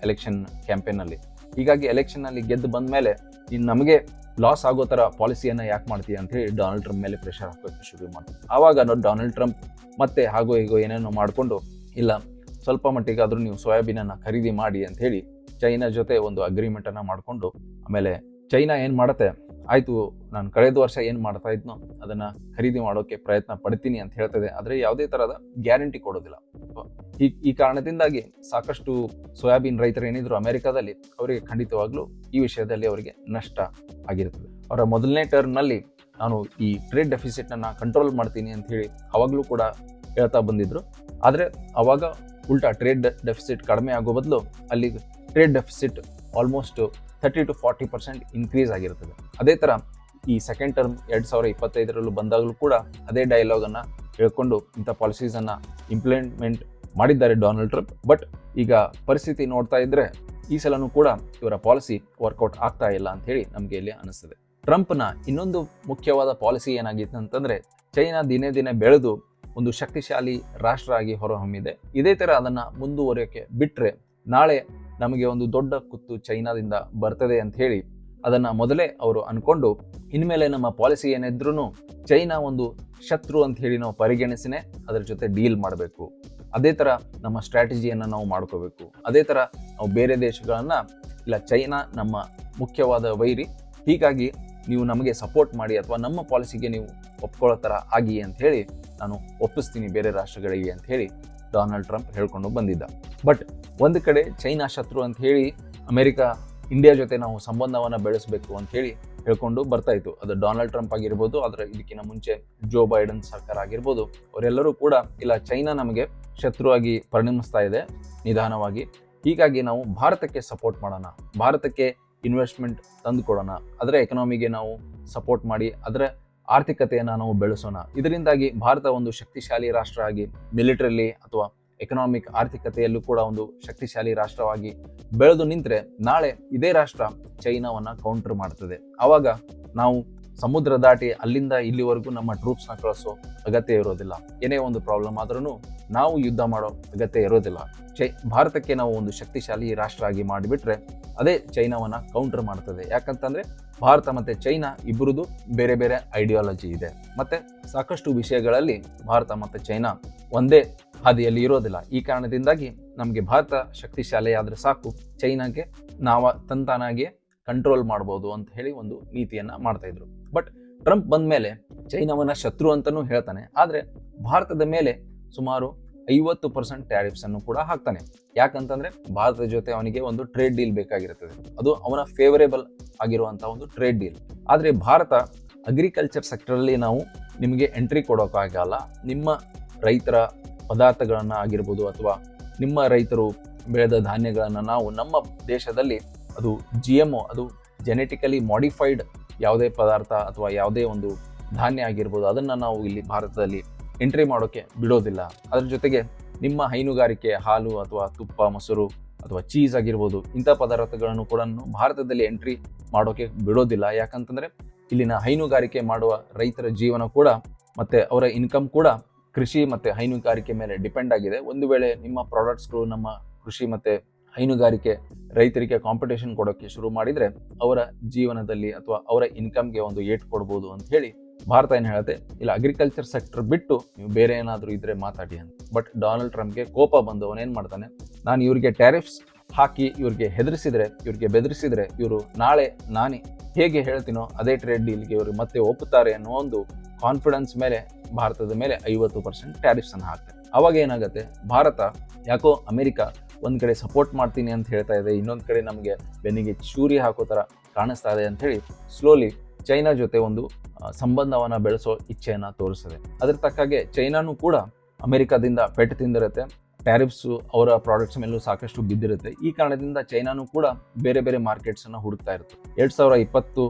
ಎಲೆಕ್ಷನ್ ಕ್ಯಾಂಪೇನಲ್ಲಿ ಹೀಗಾಗಿ ಎಲೆಕ್ಷನ್ ಅಲ್ಲಿ ಗೆದ್ದು ಬಂದ ಮೇಲೆ ನೀನು ನಮಗೆ ಲಾಸ್ ಆಗೋ ಥರ ಪಾಲಿಸಿಯನ್ನು ಯಾಕೆ ಮಾಡ್ತೀಯ ಅಂತ ಹೇಳಿ ಡೊನಾಲ್ಡ್ ಟ್ರಂಪ್ ಮೇಲೆ ಪ್ರೆಷರ್ ಹಾಕೋಕೆ ಶುರು ಮಾಡ್ತಾರೆ. ಆವಾಗ ನಾವು ಡೊನಾಲ್ಡ್ ಟ್ರಂಪ್ ಮತ್ತೆ ಹಾಗೋ ಹೀಗೋ ಏನೇನೋ ಮಾಡಿಕೊಂಡು, ಇಲ್ಲ, ಸ್ವಲ್ಪ ಮಟ್ಟಿಗಾದರೂ ನೀವು ಸೋಯಾಬೀನನ್ನು ಖರೀದಿ ಮಾಡಿ ಅಂತ ಹೇಳಿ ಚೈನಾ ಜೊತೆ ಒಂದು ಅಗ್ರಿಮೆಂಟನ್ನು ಮಾಡಿಕೊಂಡು, ಆಮೇಲೆ ಚೈನಾ ಏನು ಮಾಡುತ್ತೆ? ಆಯಿತು, ನಾನು ಕಳೆದ ವರ್ಷ ಏನು ಮಾಡ್ತಾ ಇದ್ನೋ ಅದನ್ನು ಖರೀದಿ ಮಾಡೋಕ್ಕೆ ಪ್ರಯತ್ನ ಪಡ್ತೀನಿ ಅಂತ ಹೇಳ್ತದೆ. ಆದರೆ ಯಾವುದೇ ಥರದ ಗ್ಯಾರಂಟಿ ಕೊಡೋದಿಲ್ಲ. ಈ ಈ ಕಾರಣದಿಂದಾಗಿ ಸಾಕಷ್ಟು ಸೋಯಾಬೀನ್ ರೈತರು ಏನಿದ್ರು ಅಮೆರಿಕಾದಲ್ಲಿ ಅವರಿಗೆ ಖಂಡಿತವಾಗ್ಲೂ ಈ ವಿಷಯದಲ್ಲಿ ಅವರಿಗೆ ನಷ್ಟ ಆಗಿರ್ತದೆ. ಅವರ ಮೊದಲನೇ ಟರ್ಮ್ನಲ್ಲಿ ನಾನು ಈ ಟ್ರೇಡ್ ಡೆಫಿಸಿಟ್ನ ಕಂಟ್ರೋಲ್ ಮಾಡ್ತೀನಿ ಅಂತ ಹೇಳಿ ಅವಾಗಲೂ ಕೂಡ ಹೇಳ್ತಾ ಬಂದಿದ್ರು. ಆದರೆ ಅವಾಗ ಉಲ್ಟಾ ಟ್ರೇಡ್ ಡೆಫಿಸಿಟ್ ಕಡಿಮೆ ಆಗೋ ಬದಲು ಅಲ್ಲಿ trade deficit almost thirty to forty percent increase ಆಗಿರ್ತದೆ ಅದೇ ಥರ ಈ ಸೆಕೆಂಡ್ ಟರ್ಮ್ ಎರಡು ಸಾವಿರ ಇಪ್ಪತ್ತೈದರಲ್ಲೂ ಬಂದಾಗಲೂ ಕೂಡ ಅದೇ ಡೈಲಾಗನ್ನು ಹೇಳ್ಕೊಂಡು ಇಂಥ ಪಾಲಿಸೀಸನ್ನು ಇಂಪ್ಲಿಮೆಂಟ್ ಮಾಡಿದ್ದಾರೆ ಡೊನಾಲ್ಡ್ ಟ್ರಂಪ್ ಬಟ್ ಈಗ ಪರಿಸ್ಥಿತಿ ನೋಡ್ತಾ ಇದ್ದರೆ ಈ ಸಲನೂ ಕೂಡ ಇವರ ಪಾಲಿಸಿ ವರ್ಕೌಟ್ ಆಗ್ತಾ ಇಲ್ಲ ಅಂತ ಹೇಳಿ ನಮಗೆ ಇಲ್ಲಿ ಅನಿಸ್ತದೆ. ಟ್ರಂಪ್ನ ಇನ್ನೊಂದು ಮುಖ್ಯವಾದ ಪಾಲಿಸಿ ಏನಾಗಿತ್ತು ಅಂತಂದರೆ ಚೈನಾ ದಿನೇ ದಿನೇ ಬೆಳೆದು ಒಂದು ಶಕ್ತಿಶಾಲಿ ರಾಷ್ಟ್ರ ಆಗಿ ಹೊರಹೊಮ್ಮಿದೆ. ಇದೇ ಥರ ಅದನ್ನು ಮುಂದುವರಿಯೋಕ್ಕೆ ಬಿಟ್ಟರೆ ನಾಳೆ ನಮಗೆ ಒಂದು ದೊಡ್ಡ ಕುತ್ತು ಚೈನಾದಿಂದ ಬರ್ತದೆ ಅಂತ ಹೇಳಿ ಅದನ್ನು ಮೊದಲೇ ಅವರು ಅನ್ಕೊಂಡು, ಇನ್ಮೇಲೆ ನಮ್ಮ ಪಾಲಿಸಿ ಏನಿದ್ರೂ ಚೈನಾ ಒಂದು ಶತ್ರು ಅಂತ ಹೇಳಿ ನಾವು ಪರಿಗಣಿಸಿನೇ ಅದರ ಜೊತೆ ಡೀಲ್ ಮಾಡಬೇಕು. ಅದೇ ಥರ ನಮ್ಮ ಸ್ಟ್ರಾಟಜಿಯನ್ನು ನಾವು ಮಾಡ್ಕೋಬೇಕು. ಅದೇ ಥರ ನಾವು ಬೇರೆ ದೇಶಗಳನ್ನು, ಇಲ್ಲ ಚೈನಾ ನಮ್ಮ ಮುಖ್ಯವಾದ ವೈರಿ, ಹೀಗಾಗಿ ನೀವು ನಮಗೆ ಸಪೋರ್ಟ್ ಮಾಡಿ ಅಥವಾ ನಮ್ಮ ಪಾಲಿಸಿಗೆ ನೀವು ಒಪ್ಕೊಳ್ಳೋ ಥರ ಆಗಿ ಅಂತ ಹೇಳಿ ನಾನು ಒಪ್ಪಿಸ್ತೀನಿ ಬೇರೆ ರಾಷ್ಟ್ರಗಳಿಗೆ ಅಂತ ಹೇಳಿ ಡೊನಾಲ್ಡ್ ಟ್ರಂಪ್ ಹೇಳ್ಕೊಂಡು ಬಂದಿದ್ದ. ಬಟ್ ಒಂದು ಕಡೆ ಚೈನಾ ಶತ್ರು ಅಂತ ಹೇಳಿ ಅಮೆರಿಕ ಇಂಡಿಯಾ ಜೊತೆ ನಾವು ಸಂಬಂಧವನ್ನು ಬೆಳೆಸಬೇಕು ಅಂತ ಹೇಳಿ ಹೇಳ್ಕೊಂಡು ಬರ್ತಾ ಇತ್ತು. ಅದು ಡೊನಾಲ್ಡ್ ಟ್ರಂಪ್ ಆಗಿರ್ಬೋದು, ಅದರ ಇದಕ್ಕಿಂತ ಮುಂಚೆ ಜೋ ಬೈಡನ್ ಸರ್ಕಾರ ಆಗಿರ್ಬೋದು, ಅವರೆಲ್ಲರೂ ಕೂಡ ಇಲ್ಲ ಚೈನಾ ನಮಗೆ ಶತ್ರುವಾಗಿ ಪರಿಣಮಿಸ್ತಾ ಇದೆ, ನಿಧಾನವಾಗಿ. ಹೀಗಾಗಿ ನಾವು ಭಾರತಕ್ಕೆ ಸಪೋರ್ಟ್ ಮಾಡೋಣ, ಭಾರತಕ್ಕೆ ಇನ್ವೆಸ್ಟ್ಮೆಂಟ್ ತಂದು ಕೊಡೋಣ ಅದರ ಎಕನಾಮಿಗೆ ನಾವು ಸಪೋರ್ಟ್ ಮಾಡಿ, ಅದರ ಆರ್ಥಿಕತೆಯನ್ನು ನಾವು ಬೆಳೆಸೋಣ. ಇದರಿಂದಾಗಿ ಭಾರತ ಒಂದು ಶಕ್ತಿಶಾಲಿ ರಾಷ್ಟ್ರ ಆಗಿ ಮಿಲಿಟರಿಲಿ ಅಥವಾ ಎಕನಾಮಿಕ್ ಆರ್ಥಿಕತೆಯಲ್ಲೂ ಕೂಡ ಒಂದು ಶಕ್ತಿಶಾಲಿ ರಾಷ್ಟ್ರವಾಗಿ ಬೆಳೆದು ನಿಂತರೆ ನಾಳೆ ಇದೇ ರಾಷ್ಟ್ರ ಚೈನಾವನ್ನು ಕೌಂಟರ್ ಮಾಡ್ತದೆ. ಆವಾಗ ನಾವು ಸಮುದ್ರ ದಾಟಿ ಅಲ್ಲಿಂದ ಇಲ್ಲಿವರೆಗೂ ನಮ್ಮ ಟ್ರೂಪ್ಸ್ನ ಕಳಿಸೋ ಅಗತ್ಯ ಇರೋದಿಲ್ಲ. ಏನೇ ಒಂದು ಪ್ರಾಬ್ಲಮ್ ಆದ್ರೂ ನಾವು ಯುದ್ಧ ಮಾಡೋ ಅಗತ್ಯ ಇರೋದಿಲ್ಲ. ಚೈ, ಭಾರತಕ್ಕೆ ನಾವು ಒಂದು ಶಕ್ತಿಶಾಲಿ ರಾಷ್ಟ್ರ ಆಗಿ ಮಾಡಿಬಿಟ್ರೆ ಅದೇ ಚೈನಾವನ್ನು ಕೌಂಟರ್ ಮಾಡ್ತದೆ. ಯಾಕಂತಂದ್ರೆ ಭಾರತ ಮತ್ತು ಚೈನಾ ಇಬ್ಬರದು ಬೇರೆ ಬೇರೆ ಐಡಿಯಾಲಜಿ ಇದೆ. ಮತ್ತು ಸಾಕಷ್ಟು ವಿಷಯಗಳಲ್ಲಿ ಭಾರತ ಮತ್ತು ಚೈನಾ ಒಂದೇ ಹಾದಿಯಲ್ಲಿ ಇರೋದಿಲ್ಲ. ಈ ಕಾರಣದಿಂದಾಗಿ ನಮಗೆ ಭಾರತ ಶಕ್ತಿಶಾಲಿ ಆದ್ರೆ ಸಾಕು. ಚೈನಾಗೆ ನಾವು ತಂತಾನಾಗೆ ಕಂಟ್ರೋಲ್ ಮಾಡ್ಬೋದು ಅಂತ ಹೇಳಿ ಒಂದು ನೀತಿಯನ್ನು ಮಾಡ್ತಾಯಿದ್ರು ಬಟ್ ಟ್ರಂಪ್ ಬಂದ ಮೇಲೆ ಚೈನಾವನ್ನ ಶತ್ರು ಅಂತಲೂ ಹೇಳ್ತಾನೆ. ಆದರೆ ಭಾರತದ ಮೇಲೆ ಸುಮಾರು ಐವತ್ತು ಪರ್ಸೆಂಟ್ ಟ್ಯಾರಿಫ್ಸ್ ಅನ್ನು ಕೂಡ ಹಾಕ್ತಾನೆ. ಯಾಕಂತಂದ್ರೆ ಭಾರತದ ಜೊತೆ ಅವನಿಗೆ ಒಂದು ಟ್ರೇಡ್ ಡೀಲ್ ಬೇಕಾಗಿರುತ್ತದೆ. ಅದು ಅವನ ಫೇವರೇಬಲ್ ಆಗಿರುವಂತಹ ಒಂದು ಟ್ರೇಡ್ ಡೀಲ್. ಆದ್ರೆ ಭಾರತ ಅಗ್ರಿಕಲ್ಚರ್ ಸೆಕ್ಟರ್ ಅಲ್ಲಿ ನಾವು ನಿಮಗೆ ಎಂಟ್ರಿ ಕೊಡೋಕ್ಕಾಗಲ್ಲ ನಿಮ್ಮ ರೈತರ ಪದಾರ್ಥಗಳನ್ನ ಆಗಿರ್ಬೋದು ಅಥವಾ ನಿಮ್ಮ ರೈತರು ಬೆಳೆದ ಧಾನ್ಯಗಳನ್ನು ನಾವು ನಮ್ಮ ದೇಶದಲ್ಲಿ ಅದು ಜಿ ಎಂ ಅದು ಜೆನೆಟಿಕಲಿ ಮಾಡಿಫೈಡ್ ಯಾವುದೇ ಪದಾರ್ಥ ಅಥವಾ ಯಾವುದೇ ಒಂದು ಧಾನ್ಯ ಆಗಿರ್ಬೋದು ಅದನ್ನು ನಾವು ಇಲ್ಲಿ ಭಾರತದಲ್ಲಿ ಎಂಟ್ರಿ ಮಾಡೋಕ್ಕೆ ಬಿಡೋದಿಲ್ಲ. ಅದ್ರ ಜೊತೆಗೆ ನಿಮ್ಮ ಹೈನುಗಾರಿಕೆ, ಹಾಲು ಅಥವಾ ತುಪ್ಪ, ಮೊಸರು ಅಥವಾ ಚೀಸ್ ಆಗಿರ್ಬೋದು, ಇಂಥ ಪದಾರ್ಥಗಳನ್ನು ಕೂಡ ಭಾರತದಲ್ಲಿ ಎಂಟ್ರಿ ಮಾಡೋಕ್ಕೆ ಬಿಡೋದಿಲ್ಲ. ಯಾಕಂತಂದರೆ ಇಲ್ಲಿನ ಹೈನುಗಾರಿಕೆ ಮಾಡುವ ರೈತರ ಜೀವನ ಕೂಡ ಮತ್ತು ಅವರ ಇನ್ಕಮ್ ಕೂಡ ಕೃಷಿ ಮತ್ತು ಹೈನುಗಾರಿಕೆ ಮೇಲೆ ಡಿಪೆಂಡ್ ಆಗಿದೆ. ಒಂದು ವೇಳೆ ನಿಮ್ಮ ಪ್ರಾಡಕ್ಟ್ಸ್ಗಳು ನಮ್ಮ ಕೃಷಿ ಮತ್ತು ಹೈನುಗಾರಿಕೆ ರೈತರಿಗೆ ಕಾಂಪಿಟೇಷನ್ ಕೊಡೋಕ್ಕೆ ಶುರು ಮಾಡಿದರೆ ಅವರ ಜೀವನದಲ್ಲಿ ಅಥವಾ ಅವರ ಇನ್ಕಮ್ಗೆ ಒಂದು ಏಟ್ ಕೊಡ್ಬೋದು ಅಂತ ಹೇಳಿ ಭಾರತ ಏನು ಹೇಳುತ್ತೆ? ಇಲ್ಲ ಅಗ್ರಿಕಲ್ಚರ್ ಸೆಕ್ಟರ್ ಬಿಟ್ಟು ನೀವು ಬೇರೆ ಏನಾದರೂ ಇದ್ರೆ ಮಾತಾಡಿ ಅಂತ. ಬಟ್ ಡೊನಾಲ್ಡ್ ಟ್ರಂಪ್ಗೆ ಕೋಪ ಬಂದು ಅವನೇನು ಮಾಡ್ತಾನೆ? ನಾನು ಇವರಿಗೆ ಟ್ಯಾರಿಫ್ಸ್ ಹಾಕಿ ಇವ್ರಿಗೆ ಹೆದರಿಸಿದ್ರೆ, ಇವ್ರಿಗೆ ಬೆದರಿಸಿದ್ರೆ ಇವರು ನಾಳೆ ನಾನೇ ಹೇಗೆ ಹೇಳ್ತೀನೋ ಅದೇ ಟ್ರೇಡ್ ಡೀಲ್ಗೆ ಇವರು ಮತ್ತೆ ಒಪ್ಪುತ್ತಾರೆ ಅನ್ನೋ ಒಂದು ಕಾನ್ಫಿಡೆನ್ಸ್ ಮೇಲೆ ಭಾರತದ ಮೇಲೆ ಐವತ್ತು ಪರ್ಸೆಂಟ್ ಟ್ಯಾರಿಫ್ಸ್ ಅನ್ನು ಹಾಕ್ತಾರೆ. ಅವಾಗ ಏನಾಗುತ್ತೆ? ಭಾರತ, ಯಾಕೋ ಅಮೆರಿಕ ಒಂದು ಕಡೆ ಸಪೋರ್ಟ್ ಮಾಡ್ತೀನಿ ಅಂತ ಹೇಳ್ತಾ ಇದೆ, ಇನ್ನೊಂದು ಕಡೆ ನಮಗೆ ಬೆನ್ನಿಗೆ ಚೂರಿ ಹಾಕೋ ತರ ಕಾಣಿಸ್ತಾ ಇದೆ ಅಂತ ಹೇಳಿ ಸ್ಲೋಲಿ ಚೈನಾ ಜೊತೆ ಒಂದು ಸಂಬಂಧವನ್ನ ಬೆಳೆಸೋ ಇಚ್ಛೆಯನ್ನು ತೋರಿಸ್ತದೆ. ಅದ್ರ ತಕ್ಕಾಗೆ ಚೈನಾನು ಕೂಡ ಅಮೆರಿಕಾದಿಂದ ಪೆಟ್ಟು ತಿಂದಿರುತ್ತೆ. ಟ್ಯಾರಿಫ್ಸು ಅವರ ಪ್ರಾಡಕ್ಟ್ಸ್ ಮೇಲೂ ಸಾಕಷ್ಟು ಬಿದ್ದಿರುತ್ತೆ. ಈ ಕಾರಣದಿಂದ ಚೈನಾನು ಕೂಡ ಬೇರೆ ಬೇರೆ ಮಾರ್ಕೆಟ್ಸನ್ನು ಹುಡುಕ್ತಾ ಇರುತ್ತೆ. ಎರಡು ಸಾವಿರ ಇಪ್ಪತ್ತು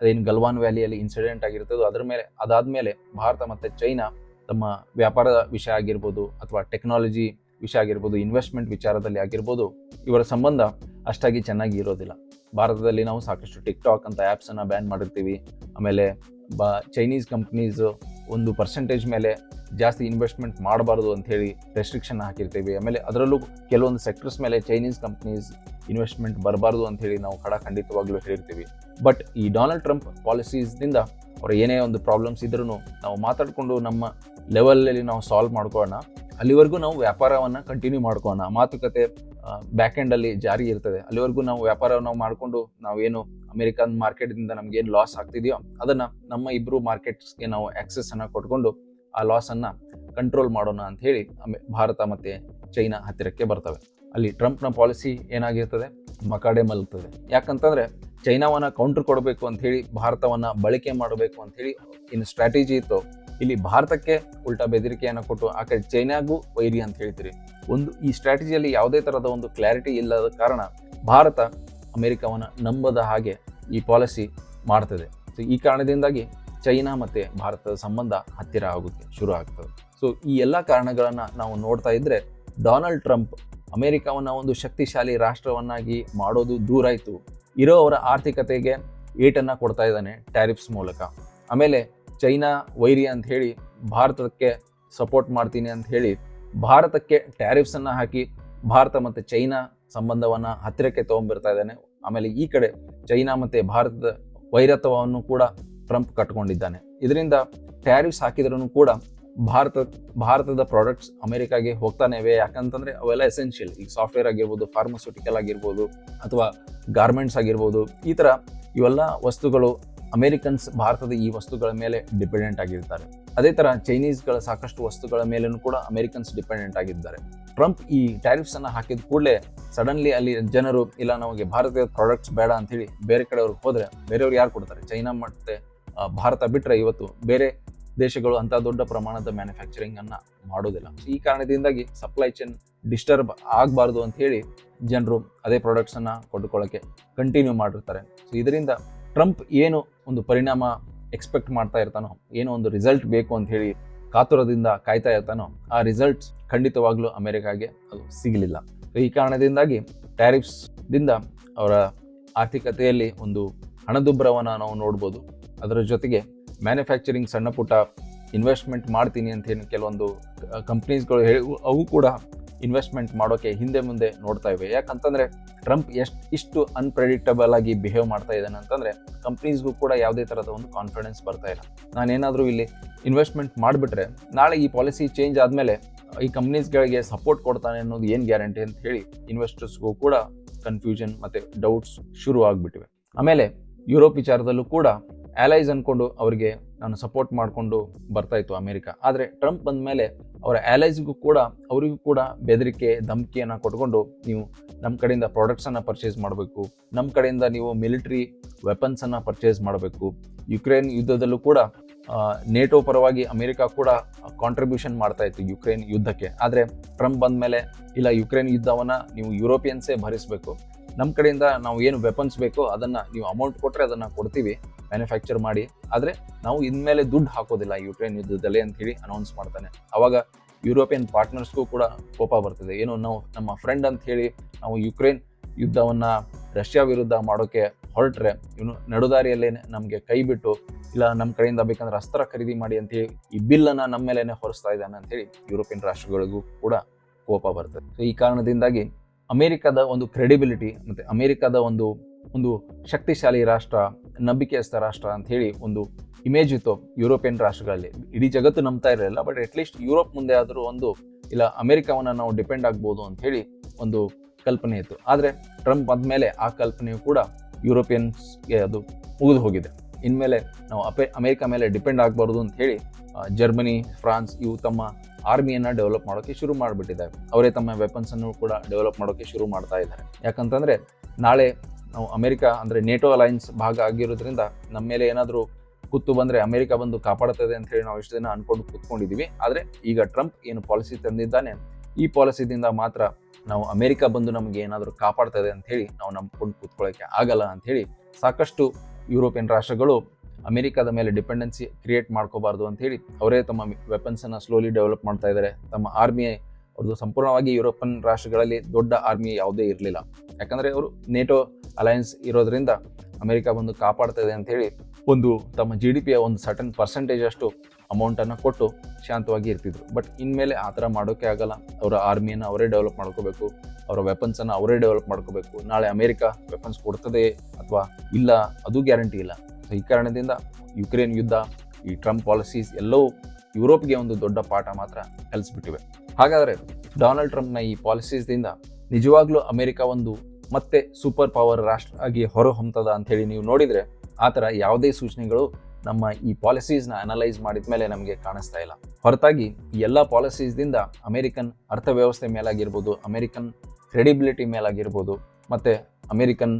ಅದೇನು ಗಲ್ವಾನ್ ವ್ಯಾಲಿಯಲ್ಲಿ ಇನ್ಸಿಡೆಂಟ್ ಆಗಿರ್ತದೋ ಅದರ ಮೇಲೆ ಅದಾದ್ಮೇಲೆ ಭಾರತ ಮತ್ತು ಚೈನಾ ತಮ್ಮ ವ್ಯಾಪಾರದ ವಿಷಯ ಆಗಿರ್ಬೋದು ಅಥವಾ ಟೆಕ್ನಾಲಜಿ ವಿಷಯ ಆಗಿರ್ಬೋದು ಇನ್ವೆಸ್ಟ್ಮೆಂಟ್ ವಿಚಾರದಲ್ಲಿ ಆಗಿರ್ಬೋದು, ಇವರ ಸಂಬಂಧ ಅಷ್ಟಾಗಿ ಚೆನ್ನಾಗಿ ಇರೋದಿಲ್ಲ. ಭಾರತದಲ್ಲಿ ನಾವು ಸಾಕಷ್ಟು ಟಿಕ್ ಟಾಕ್ ಅಂತ ಆ್ಯಪ್ಸನ್ನು ಬ್ಯಾನ್ ಮಾಡಿರ್ತೀವಿ. ಆಮೇಲೆ ಬ ಚೈನೀಸ್ ಕಂಪ್ನೀಸ್ ಒಂದು ಪರ್ಸೆಂಟೇಜ್ ಮೇಲೆ ಜಾಸ್ತಿ ಇನ್ವೆಸ್ಟ್ಮೆಂಟ್ ಮಾಡಬಾರ್ದು ಅಂತ ಹೇಳಿ ರೆಸ್ಟ್ರಿಕ್ಷನ್ ಹಾಕಿರ್ತೀವಿ. ಆಮೇಲೆ ಅದರಲ್ಲೂ ಕೆಲವೊಂದು ಸೆಕ್ಟರ್ಸ್ ಮೇಲೆ ಚೈನೀಸ್ ಕಂಪ್ನೀಸ್ ಇನ್ವೆಸ್ಟ್ಮೆಂಟ್ ಬರಬಾರ್ದು ಅಂತ ಹೇಳಿ ನಾವು ಖಡ ಖಂಡಿತವಾಗ್ಲೂ ಹೇಳಿರ್ತೀವಿ. ಬಟ್ ಈ ಡೊನಾಲ್ಡ್ ಟ್ರಂಪ್ ಪಾಲಿಸೀಸ್ನಿಂದ ಅವ್ರ ಏನೇ ಒಂದು ಪ್ರಾಬ್ಲಮ್ಸ್ ಇದ್ರೂ ನಾವು ಮಾತಾಡಿಕೊಂಡು ನಮ್ಮ ಲೆವೆಲಲ್ಲಿ ನಾವು ಸಾಲ್ವ್ ಮಾಡ್ಕೊಳ್ಳೋಣ ಅಲ್ಲಿವರೆಗೂ ನಾವು ವ್ಯಾಪಾರವನ್ನು ಕಂಟಿನ್ಯೂ ಮಾಡ್ಕೊಳ್ಳೋಣ ಮಾತುಕತೆ ಬ್ಯಾಕ್ ಎಂಡಲ್ಲಿ ಜಾರಿ ಇರ್ತದೆ. ಅಲ್ಲಿವರೆಗೂ ನಾವು ವ್ಯಾಪಾರವನ್ನು ಮಾಡಿಕೊಂಡು ನಾವೇನು ಅಮೆರಿಕನ್ ಮಾರ್ಕೆಟ್ದಿಂದ ನಮ್ಗೆ ಏನು ಲಾಸ್ ಆಗ್ತಿದೆಯೋ, ಅದನ್ನ ನಮ್ಮ ಇಬ್ರು ಮಾರ್ಕೆಟ್ಸ್ಗೆ ನಾವು ಆಕ್ಸೆಸ್ ಅನ್ನ ಕೊಟ್ಕೊಂಡು ಆ ಲಾಸನ್ನು ಕಂಟ್ರೋಲ್ ಮಾಡೋಣ ಅಂತ ಹೇಳಿ ಭಾರತ ಮತ್ತೆ ಚೈನಾ ಹತ್ತಿರಕ್ಕೆ ಬರ್ತವೆ. ಅಲ್ಲಿ ಟ್ರಂಪ್ನ ಪಾಲಿಸಿ ಏನಾಗಿರ್ತದೆ? ಮಕಾಡೆ ಮಲಗ್ತದೆ. ಯಾಕಂತಂದ್ರೆ ಚೈನಾವನ್ನ ಕೌಂಟರ್ ಕೊಡಬೇಕು ಅಂತ ಹೇಳಿ, ಭಾರತವನ್ನ ಬಳಕೆ ಮಾಡಬೇಕು ಅಂತ ಹೇಳಿ ಇನ್ನು ಸ್ಟ್ರಾಟಜಿ ಇತ್ತು. ಇಲ್ಲಿ ಭಾರತಕ್ಕೆ ಉಲ್ಟಾ ಬೆದರಿಕೆಯನ್ನು ಕೊಟ್ಟು, ಆ ಕಡೆ ಚೈನಾಗೂ ವೈರಿ ಅಂತ ಹೇಳ್ತೀರಿ. ಒಂದು, ಈ ಸ್ಟ್ರಾಟಜಿಯಲ್ಲಿ ಯಾವುದೇ ಥರದ ಒಂದು ಕ್ಲಾರಿಟಿ ಇಲ್ಲದ ಕಾರಣ ಭಾರತ ಅಮೆರಿಕವನ್ನ ನಂಬದ ಹಾಗೆ ಈ ಪಾಲಿಸಿ ಮಾಡ್ತದೆ. ಸೊ ಈ ಕಾರಣದಿಂದಾಗಿ ಚೈನಾ ಮತ್ತು ಭಾರತದ ಸಂಬಂಧ ಹತ್ತಿರ ಆಗುತ್ತೆ, ಶುರು ಆಗ್ತದೆ. ಸೊ ಈ ಎಲ್ಲ ಕಾರಣಗಳನ್ನು ನಾವು ನೋಡ್ತಾ ಇದ್ದರೆ ಡೊನಾಲ್ಡ್ ಟ್ರಂಪ್ ಅಮೇರಿಕಾವನ್ನು ಒಂದು ಶಕ್ತಿಶಾಲಿ ರಾಷ್ಟ್ರವನ್ನಾಗಿ ಮಾಡೋದು ದೂರ ಇರೋ ಅವರ ಆರ್ಥಿಕತೆಗೆ ಏಟನ್ನು ಕೊಡ್ತಾ ಇದ್ದಾನೆ ಟ್ಯಾರಿಫ್ಸ್ ಮೂಲಕ. ಆಮೇಲೆ ಚೈನಾ ವೈರಿ ಅಂತ ಹೇಳಿ ಭಾರತಕ್ಕೆ ಸಪೋರ್ಟ್ ಮಾಡ್ತೀನಿ ಅಂತ ಹೇಳಿ ಭಾರತಕ್ಕೆ ಟ್ಯಾರಿಫ್ಸನ್ನು ಹಾಕಿ ಭಾರತ ಮತ್ತು ಚೈನಾ ಸಂಬಂಧವನ್ನು ಹತ್ತಿರಕ್ಕೆ ತೊಗೊಂಡ್ಬಿರ್ತಾ ಇದ್ದಾನೆ. ಆಮೇಲೆ ಈ ಕಡೆ ಚೈನಾ ಮತ್ತೆ ಭಾರತದ ವೈರತ್ವವನ್ನು ಕೂಡ ಟ್ರಂಪ್ ಕಟ್ಕೊಂಡಿದ್ದಾನೆ. ಇದರಿಂದ ಟ್ಯಾರಿಫ್ಸ್ ಹಾಕಿದ್ರೂ ಕೂಡ ಭಾರತ, ಭಾರತದ ಪ್ರಾಡಕ್ಟ್ಸ್ ಅಮೆರಿಕಾಗೆ ಹೋಗ್ತಾನೆ ಇವೆ. ಯಾಕಂತಂದ್ರೆ ಅವೆಲ್ಲ ಎಸೆನ್ಷಿಯಲ್ ಈಗ ಸಾಫ್ಟ್ವೇರ್ ಆಗಿರ್ಬೋದು ಫಾರ್ಮಸ್ಯೂಟಿಕಲ್ ಆಗಿರ್ಬೋದು, ಅಥವಾ ಗಾರ್ಮೆಂಟ್ಸ್ ಆಗಿರ್ಬೋದು, ಈ ಥರ ಇವೆಲ್ಲ ವಸ್ತುಗಳು ಅಮೆರಿಕನ್ಸ್ ಭಾರತದ ಈ ವಸ್ತುಗಳ ಮೇಲೆ ಡಿಪೆಂಡೆಂಟ್ ಆಗಿರ್ತಾರೆ. ಅದೇ ತರ ಚೈನೀಸ್ಗಳ ಸಾಕಷ್ಟು ವಸ್ತುಗಳ ಮೇಲೂ ಕೂಡ ಅಮೆರಿಕನ್ಸ್ ಡಿಪೆಂಡೆಂಟ್ ಆಗಿದ್ದಾರೆ. ಟ್ರಂಪ್ ಈ ಟ್ಯಾರಿಫ್ಸ್ ಅನ್ನು ಹಾಕಿದ ಕೂಡಲೇ ಸಡನ್ಲಿ ಅಲ್ಲಿ ಜನರು, ಇಲ್ಲ ನಮಗೆ ಭಾರತೀಯ ಪ್ರಾಡಕ್ಟ್ಸ್ ಬೇಡ ಅಂತ ಹೇಳಿ ಬೇರೆ ಕಡೆಯವ್ರಿಗೆ ಹೋದ್ರೆ ಬೇರೆಯವ್ರು ಯಾರು ಕೊಡ್ತಾರೆ? ಚೈನಾ ಮತ್ತೆ ಭಾರತ ಬಿಟ್ಟರೆ ಇವತ್ತು ಬೇರೆ ದೇಶಗಳು ಅಂತ ದೊಡ್ಡ ಪ್ರಮಾಣದ ಮ್ಯಾನುಫ್ಯಾಕ್ಚರಿಂಗ್ ಅನ್ನ ಮಾಡೋದಿಲ್ಲ. ಈ ಕಾರಣದಿಂದಾಗಿ ಸಪ್ಲೈ ಚೈನ್ ಡಿಸ್ಟರ್ಬ್ ಆಗಬಾರ್ದು ಅಂತ ಹೇಳಿ ಜನರು ಅದೇ ಪ್ರಾಡಕ್ಟ್ಸ್ ಅನ್ನ ಕೊಂಡುಕೊಳ್ಳೋಕೆ ಕಂಟಿನ್ಯೂ ಮಾಡಿರ್ತಾರೆ. ಸೊ ಇದರಿಂದ ಟ್ರಂಪ್ ಏನು ಒಂದು ಪರಿಣಾಮ ಎಕ್ಸ್ಪೆಕ್ಟ್ ಮಾಡ್ತಾ ಇರ್ತಾನೋ, ಏನೋ ಒಂದು ರಿಸಲ್ಟ್ ಬೇಕು ಅಂತ ಹೇಳಿ ಕಾತುರದಿಂದ ಕಾಯ್ತಾ ಇರ್ತಾನೋ, ಆ ರಿಸಲ್ಟ್ಸ್ ಖಂಡಿತವಾಗ್ಲೂ ಅಮೆರಿಕಾಗೆ ಅದು ಸಿಗಲಿಲ್ಲ. ಈ ಕಾರಣದಿಂದಾಗಿ ಟ್ಯಾರಿಫ್ಸ್ದಿಂದ ಅವರ ಆರ್ಥಿಕತೆಯಲ್ಲಿ ಒಂದು ಹಣದುಬ್ಬರವನ್ನು ನಾವು ನೋಡ್ಬೋದು. ಅದರ ಜೊತೆಗೆ ಮ್ಯಾನುಫ್ಯಾಕ್ಚರಿಂಗ್ ಸಣ್ಣ ಪುಟ್ಟ ಇನ್ವೆಸ್ಟ್ಮೆಂಟ್ ಮಾಡ್ತೀನಿ ಅಂತ ಏನು ಕೆಲವೊಂದು ಕಂಪ್ನೀಸ್ಗಳು ಹೇಳಿ, ಅವು ಕೂಡ ಇನ್ವೆಸ್ಟ್ಮೆಂಟ್ ಮಾಡೋಕೆ ಹಿಂದೆ ಮುಂದೆ ನೋಡ್ತಾ ಇವೆ. ಯಾಕಂತಂದರೆ ಟ್ರಂಪ್ ಎಷ್ಟು, ಇಷ್ಟು ಅನ್ಪ್ರೆಡಿಕ್ಟಬಲ್ ಆಗಿ ಬಿಹೇವ್ ಮಾಡ್ತಾ ಇದ್ದಾನೆ ಅಂತಂದರೆ ಕಂಪ್ನೀಸ್ಗೂ ಕೂಡ ಯಾವುದೇ ಥರದ ಒಂದು ಕಾನ್ಫಿಡೆನ್ಸ್ ಬರ್ತಾ ಇಲ್ಲ. ನಾನೇನಾದರೂ ಇಲ್ಲಿ ಇನ್ವೆಸ್ಟ್ಮೆಂಟ್ ಮಾಡಿಬಿಟ್ರೆ ನಾಳೆ ಈ ಪಾಲಿಸಿ ಚೇಂಜ್ ಆದಮೇಲೆ ಈ ಕಂಪ್ನೀಸ್ಗಳಿಗೆ ಸಪೋರ್ಟ್ ಕೊಡ್ತಾನೆ ಅನ್ನೋದು ಏನು ಗ್ಯಾರಂಟಿ ಅಂತ ಹೇಳಿ ಇನ್ವೆಸ್ಟರ್ಸ್ಗೂ ಕೂಡ ಕನ್ಫ್ಯೂಷನ್ ಮತ್ತು ಡೌಟ್ಸ್ ಶುರು ಆಗಿಬಿಟ್ಟಿವೆ. ಆಮೇಲೆ ಯುರೋಪ್ ವಿಚಾರದಲ್ಲೂ ಕೂಡ ಅಲೈಸ್ ಅಂದ್ಕೊಂಡು ಅವರಿಗೆ ನಾನು ಸಪೋರ್ಟ್ ಮಾಡಿಕೊಂಡು ಬರ್ತಾ ಇತ್ತು ಅಮೇರಿಕಾ. ಆದರೆ ಟ್ರಂಪ್ ಬಂದ ಮೇಲೆ ಅವರ ಅಲೈಸ್ಗೂ ಕೂಡ, ಅವರಿಗೂ ಕೂಡ ಬೆದರಿಕೆ, ಧಮಕಿಯನ್ನು ಕೊಟ್ಕೊಂಡು ನೀವು ನಮ್ಮ ಕಡೆಯಿಂದ ಪ್ರಾಡಕ್ಟ್ಸನ್ನು ಪರ್ಚೇಸ್ ಮಾಡಬೇಕು. ನಮ್ಮ ಕಡೆಯಿಂದ ನೀವು ಮಿಲಿಟ್ರಿ ವೆಪನ್ಸನ್ನು ಪರ್ಚೇಸ್ ಮಾಡಬೇಕು. ಯುಕ್ರೇನ್ ಯುದ್ಧದಲ್ಲೂ ಕೂಡ ನೇಟೋ ಪರವಾಗಿ ಅಮೆರಿಕ ಕೂಡ ಕಾಂಟ್ರಿಬ್ಯೂಷನ್ ಮಾಡ್ತಾ ಇತ್ತು ಯುಕ್ರೇನ್ ಯುದ್ಧಕ್ಕೆ. ಆದರೆ ಟ್ರಂಪ್ ಬಂದ ಮೇಲೆ ಇಲ್ಲ ಯುಕ್ರೇನ್ ಯುದ್ಧವನ್ನು ನೀವು ಯುರೋಪಿಯನ್ಸೇ ಭರಿಸಬೇಕು. ನಮ್ಮ ಕಡೆಯಿಂದ ನಾವು ಏನು ವೆಪನ್ಸ್ ಬೇಕೋ ಅದನ್ನು ನೀವು ಅಮೌಂಟ್ ಕೊಟ್ಟರೆ ಅದನ್ನು ಕೊಡ್ತೀವಿ ಮ್ಯಾನುಫ್ಯಾಕ್ಚರ್ ಮಾಡಿ. ಆದರೆ ನಾವು ಇನ್ಮೇಲೆ ದುಡ್ಡು ಹಾಕೋದಿಲ್ಲ ಯುಕ್ರೇನ್ ಯುದ್ಧದಲ್ಲಿ ಅಂತೇಳಿ ಅನೌನ್ಸ್ ಮಾಡ್ತಾನೆ. ಆವಾಗ ಯುರೋಪಿಯನ್ ಪಾರ್ಟ್ನರ್ಸ್ಗೂ ಕೂಡ ಕೋಪ ಬರ್ತದೆ. ಏನು ನಾವು ನಮ್ಮ ಫ್ರೆಂಡ್ ಅಂತ ಹೇಳಿ ನಾವು ಯುಕ್ರೇನ್ ಯುದ್ಧವನ್ನು ರಷ್ಯಾ ವಿರುದ್ಧ ಮಾಡೋಕೆ ಹೊರಟ್ರೆ, ಇವನು ನಡುದಾರಿಯಲ್ಲೇ ನಮಗೆ ಕೈ ಬಿಟ್ಟು, ಇಲ್ಲ ನಮ್ಮ ಕಡೆಯಿಂದ ಬೇಕಂದ್ರೆ ಅಸ್ತ್ರ ಖರೀದಿ ಮಾಡಿ ಅಂತೇಳಿ ಈ ಬಿಲ್ಲನ್ನು ನಮ್ಮ ಮೇಲೇ ಹೊರಿಸ್ತಾ ಇದ್ದಾನೆ ಅಂತೇಳಿ ಯುರೋಪಿಯನ್ ರಾಷ್ಟ್ರಗಳಿಗೂ ಕೂಡ ಕೋಪ ಬರ್ತದೆ. ಈ ಕಾರಣದಿಂದಾಗಿ ಅಮೆರಿಕದ ಒಂದು ಕ್ರೆಡಿಬಿಲಿಟಿ ಮತ್ತು ಅಮೆರಿಕದ ಒಂದು ಒಂದು ಶಕ್ತಿಶಾಲಿ ರಾಷ್ಟ್ರ ನಂಬಿಕೆಯಸ್ಥ ರಾಷ್ಟ್ರ ಅಂತ ಹೇಳಿ ಒಂದು ಇಮೇಜ್ ಇತ್ತು ಯುರೋಪಿಯನ್ ರಾಷ್ಟ್ರಗಳಲ್ಲಿ. ಇಡೀ ಜಗತ್ತು ನಂಬ್ತಾ ಇರಲಿಲ್ಲ ಬಟ್ ಅಟ್ಲೀಸ್ಟ್ ಯುರೋಪ್ ಮುಂದೆ ಆದರೂ ಒಂದು, ಇಲ್ಲ ಅಮೇರಿಕಾವನ್ನು ನಾವು ಡಿಪೆಂಡ್ ಆಗ್ಬೋದು ಅಂತ ಹೇಳಿ ಒಂದು ಕಲ್ಪನೆ ಇತ್ತು. ಆದರೆ ಟ್ರಂಪ್ ಆದಮೇಲೆ ಆ ಕಲ್ಪನೆಯು ಕೂಡ ಯುರೋಪಿಯನ್ಸ್ಗೆ ಅದು ಮುಗಿದು ಹೋಗಿದೆ. ಇನ್ಮೇಲೆ ನಾವು ಅಪೆ, ಅಮೇರಿಕಾ ಮೇಲೆ ಡಿಪೆಂಡ್ ಆಗಬಾರ್ದು ಅಂತ ಹೇಳಿ ಜರ್ಮನಿ, ಫ್ರಾನ್ಸ್ ಇವು ತಮ್ಮ ಆರ್ಮಿಯನ್ನು ಡೆವಲಪ್ ಮಾಡೋಕ್ಕೆ ಶುರು ಮಾಡಿಬಿಟ್ಟಿದ್ದಾರೆ. ಅವರೇ ತಮ್ಮ ವೆಪನ್ಸನ್ನು ಕೂಡ ಡೆವಲಪ್ ಮಾಡೋಕ್ಕೆ ಶುರು ಮಾಡ್ತಾ ಇದ್ದಾರೆ. ಯಾಕಂತಂದರೆ, ನಾಳೆ ನಾವು ಅಮೆರಿಕ ಅಂದರೆ ನೇಟೋ ಅಲೈನ್ಸ್ ಭಾಗ ಆಗಿರೋದ್ರಿಂದ ನಮ್ಮ ಮೇಲೆ ಏನಾದರೂ ಕುತ್ತು ಬಂದರೆ ಅಮೆರಿಕ ಬಂದು ಕಾಪಾಡುತ್ತದೆ ಅಂತ ಹೇಳಿ ನಾವು ಇಷ್ಟು ದಿನ ಅನ್ಕೊಂಡು ಕೂತ್ಕೊಂಡಿದ್ದೀವಿ. ಆದರೆ ಈಗ ಟ್ರಂಪ್ ಏನು ಪಾಲಿಸಿ ತಂದಿದ್ದಾನೆ, ಈ ಪಾಲಿಸಿದಿಂದ ಮಾತ್ರ ನಾವು ಅಮೆರಿಕ ಬಂದು ನಮಗೆ ಏನಾದರೂ ಕಾಪಾಡ್ತದೆ ಅಂತ ಹೇಳಿ ನಾವು ನಂಬ್ಕೊಂಡು ಕೂತ್ಕೊಳ್ಳೋಕ್ಕೆ ಆಗಲ್ಲ ಅಂತ ಹೇಳಿ ಸಾಕಷ್ಟು ಯುರೋಪಿಯನ್ ರಾಷ್ಟ್ರಗಳು ಅಮೆರಿಕದ ಮೇಲೆ ಡಿಪೆಂಡೆನ್ಸಿ ಕ್ರಿಯೇಟ್ ಮಾಡ್ಕೋಬಾರ್ದು ಅಂತ ಹೇಳಿ ಅವರೇ ತಮ್ಮ ವೆಪನ್ಸನ್ನು ಸ್ಲೋಲಿ ಡೆವಲಪ್ ಮಾಡ್ತಾ ಇದ್ದಾರೆ. ತಮ್ಮ ಆರ್ಮಿ ಅವ್ರದ್ದು ಸಂಪೂರ್ಣವಾಗಿ ಯುರೋಪಿಯನ್ ರಾಷ್ಟ್ರಗಳಲ್ಲಿ ದೊಡ್ಡ ಆರ್ಮಿ ಯಾವುದೇ ಇರಲಿಲ್ಲ. ಯಾಕಂದರೆ ಅವರು ನೇಟೋ ಅಲಯನ್ಸ್ ಇರೋದ್ರಿಂದ ಅಮೆರಿಕ ಬಂದು ಕಾಪಾಡ್ತಾ ಅಂತ ಹೇಳಿ ಒಂದು ತಮ್ಮ ಜಿ ಡಿ ಪಿಯ ಒಂದು ಸರ್ಟನ್ ಪರ್ಸೆಂಟೇಜ್ ಅಷ್ಟು ಅಮೌಂಟನ್ನು ಕೊಟ್ಟು ಶಾಂತವಾಗಿ ಇರ್ತಿದ್ರು. ಬಟ್ ಇನ್ಮೇಲೆ ಆ ಥರ ಮಾಡೋಕ್ಕೆ ಆಗಲ್ಲ. ಅವರ ಆರ್ಮಿಯನ್ನು ಅವರೇ ಡೆವಲಪ್ ಮಾಡ್ಕೋಬೇಕು. ಅವರ ವೆಪನ್ಸನ್ನು ಅವರೇ ಡೆವಲಪ್ ಮಾಡ್ಕೋಬೇಕು. ನಾಳೆ ಅಮೆರಿಕ ವೆಪನ್ಸ್ ಕೊಡ್ತದೆ ಅಥವಾ ಇಲ್ಲ, ಅದು ಗ್ಯಾರಂಟಿ ಇಲ್ಲ. ಈ ಕಾರಣದಿಂದ ಯುಕ್ರೇನ್ ಯುದ್ಧ, ಈ ಟ್ರಂಪ್ ಪಾಲಿಸೀಸ್ ಎಲ್ಲವೂ ಯುರೋಪ್ಗೆ ಒಂದು ದೊಡ್ಡ ಪಾಠ ಮಾತ್ರ ಕಲಿಸ್ಬಿಟ್ಟಿವೆ. ಹಾಗಾದರೆ ಡೊನಾಲ್ಡ್ ಟ್ರಂಪ್ನ ಈ ಪಾಲಿಸೀಸ್ದಿಂದ ನಿಜವಾಗ್ಲೂ ಅಮೆರಿಕ ಒಂದು ಮತ್ತೆ ಸೂಪರ್ ಪವರ್ ರಾಷ್ಟ್ರ ಆಗಿ ಹೊರಹೊಮ್ಮತದ ಅಂತ ಹೇಳಿ ನೀವು ನೋಡಿದರೆ ಆ ಥರ ಯಾವುದೇ ಸೂಚನೆಗಳು ನಮ್ಮ ಈ ಪಾಲಿಸೀಸ್ನ ಅನಲೈಸ್ ಮಾಡಿದ ಮೇಲೆ ನಮಗೆ ಕಾಣಿಸ್ತಾ ಇಲ್ಲ. ಹೊರತಾಗಿ ಈ ಎಲ್ಲ ಪಾಲಿಸೀಸ್ದಿಂದ ಅಮೆರಿಕನ್ ಅರ್ಥವ್ಯವಸ್ಥೆ ಮೇಲಾಗಿರ್ಬೋದು, ಅಮೆರಿಕನ್ ಕ್ರೆಡಿಬಿಲಿಟಿ ಮೇಲಾಗಿರ್ಬೋದು, ಮತ್ತು ಅಮೆರಿಕನ್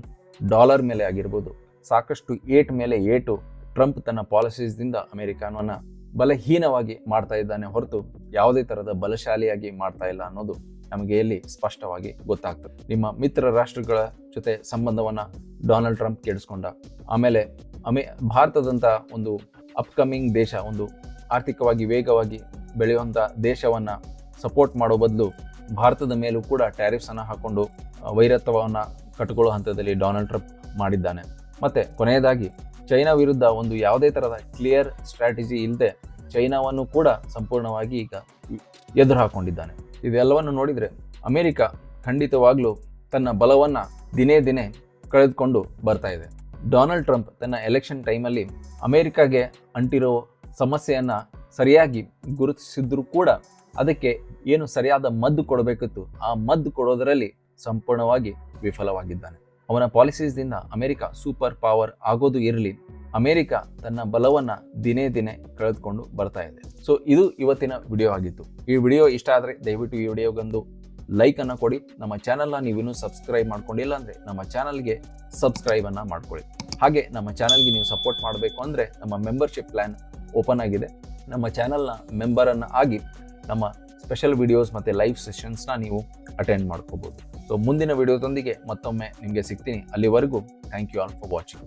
ಡಾಲರ್ ಮೇಲೆ ಆಗಿರ್ಬೋದು ಸಾಕಷ್ಟು ಏಟ್ ಮೇಲೆ ಏಟು ಟ್ರಂಪ್ ತನ್ನ ಪಾಲಿಸೀಸ್ದಿಂದ ಅಮೆರಿಕಾನವನ್ನು ಬಲಹೀನವಾಗಿ ಮಾಡ್ತಾ ಇದ್ದಾನೆ ಹೊರತು ಯಾವುದೇ ಥರದ ಬಲಶಾಲಿಯಾಗಿ ಮಾಡ್ತಾ ಇಲ್ಲ ಅನ್ನೋದು ನಮಗೆ ಇಲ್ಲಿ ಸ್ಪಷ್ಟವಾಗಿ ಗೊತ್ತಾಗ್ತದೆ. ನಿಮ್ಮ ಮಿತ್ರ ರಾಷ್ಟ್ರಗಳ ಜೊತೆ ಸಂಬಂಧವನ್ನು ಡೊನಾಲ್ಡ್ ಟ್ರಂಪ್ ಕೆಡಿಸ್ಕೊಂಡ ಆಮೇಲೆ ಅಮೆ ಭಾರತದಂಥ ಒಂದು ಅಪ್ಕಮಿಂಗ್ ದೇಶ ಒಂದು ಆರ್ಥಿಕವಾಗಿ ವೇಗವಾಗಿ ಬೆಳೆಯುವಂಥ ದೇಶವನ್ನು ಸಪೋರ್ಟ್ ಮಾಡೋ ಬದಲು ಭಾರತದ ಮೇಲೂ ಕೂಡ ಟ್ಯಾರಿಫ್ಸನ್ನು ಹಾಕೊಂಡು ಆ, ವೈರತ್ವವನ್ನು ಕಟ್ಕೊಳ್ಳೋ ಹಂತದಲ್ಲಿ ಡೊನಾಲ್ಡ್ ಟ್ರಂಪ್ ಮಾಡಿದ್ದಾನೆ. ಮತ್ತು ಕೊನೆಯದಾಗಿ, ಚೈನಾ ವಿರುದ್ಧ ಒಂದು ಯಾವುದೇ ಥರದ ಕ್ಲಿಯರ್ ಸ್ಟ್ರಾಟಜಿ ಇಲ್ಲದೆ ಚೈನಾವನ್ನು ಕೂಡ ಸಂಪೂರ್ಣವಾಗಿ ಈಗ ಎದುರು ಹಾಕ್ಕೊಂಡಿದ್ದಾನೆ ಇದೆಲ್ಲವನ್ನು ನೋಡಿದರೆ ಅಮೆರಿಕ ಖಂಡಿತವಾಗ್ಲೂ ತನ್ನ ಬಲವನ್ನು ದಿನೇ ದಿನೇ ಕಳೆದುಕೊಂಡು ಬರ್ತಾ ಇದೆ. ಡೊನಾಲ್ಡ್ ಟ್ರಂಪ್ ತನ್ನ ಎಲೆಕ್ಷನ್ ಟೈಮಲ್ಲಿ ಅಮೇರಿಕಾಗೆ ಅಂಟಿರೋ ಸಮಸ್ಯೆಯನ್ನು ಸರಿಯಾಗಿ ಗುರುತಿಸಿದ್ರೂ ಕೂಡ ಅದಕ್ಕೆ ಏನು ಸರಿಯಾದ ಮದ್ದು ಕೊಡಬೇಕಿತ್ತು, ಆ ಮದ್ದು ಕೊಡೋದರಲ್ಲಿ ಸಂಪೂರ್ಣವಾಗಿ ವಿಫಲವಾಗಿದ್ದಾನೆ. ಅವನ ಪಾಲಿಸೀಸ್ದಿಂದ ಅಮೆರಿಕ ಸೂಪರ್ ಪವರ್ ಆಗೋದು ಇರಲಿ. ಅಮೆರಿಕ ತನ್ನ ಬಲವನ್ನು ದಿನೇ ದಿನೇ ಕಳೆದುಕೊಂಡು ಬರ್ತಾ ಇದೆ. ಸೊ, ಇದು ಇವತ್ತಿನ ವಿಡಿಯೋ ಆಗಿತ್ತು. ಈ ವಿಡಿಯೋ ಇಷ್ಟ ಆದರೆ ದಯವಿಟ್ಟು ಈ ವಿಡಿಯೋಗೊಂದು ಲೈಕನ್ನು ಕೊಡಿ. ನಮ್ಮ ಚಾನಲ್ನ ನೀವಿನ್ನೂ ಸಬ್ಸ್ಕ್ರೈಬ್ ಮಾಡ್ಕೊಂಡಿಲ್ಲ ಅಂದರೆ ನಮ್ಮ ಚಾನಲ್ಗೆ ಸಬ್ಸ್ಕ್ರೈಬನ್ನು ಮಾಡ್ಕೊಳ್ಳಿ. ಹಾಗೆ ನಮ್ಮ ಚಾನಲ್ಗೆ ನೀವು ಸಪೋರ್ಟ್ ಮಾಡಬೇಕು ಅಂದರೆ ನಮ್ಮ ಮೆಂಬರ್ಶಿಪ್ ಪ್ಲ್ಯಾನ್ ಓಪನ್ ಆಗಿದೆ. ನಮ್ಮ ಚಾನಲ್ನ ಮೆಂಬರನ್ನು ಆಗಿ ನಮ್ಮ ಸ್ಪೆಷಲ್ ವಿಡಿಯೋಸ್ ಮತ್ತು ಲೈವ್ ಸೆಷನ್ಸ್ನ ನೀವು ಅಟೆಂಡ್ ಮಾಡ್ಕೋಬೋದು. ಸೊ ಮುಂದಿನ ವಿಡಿಯೋದೊಂದಿಗೆ ಮತ್ತೊಮ್ಮೆ ನಿಮಗೆ ಸಿಗ್ತೀನಿ. ಅಲ್ಲಿವರೆಗೂ thank you all for watching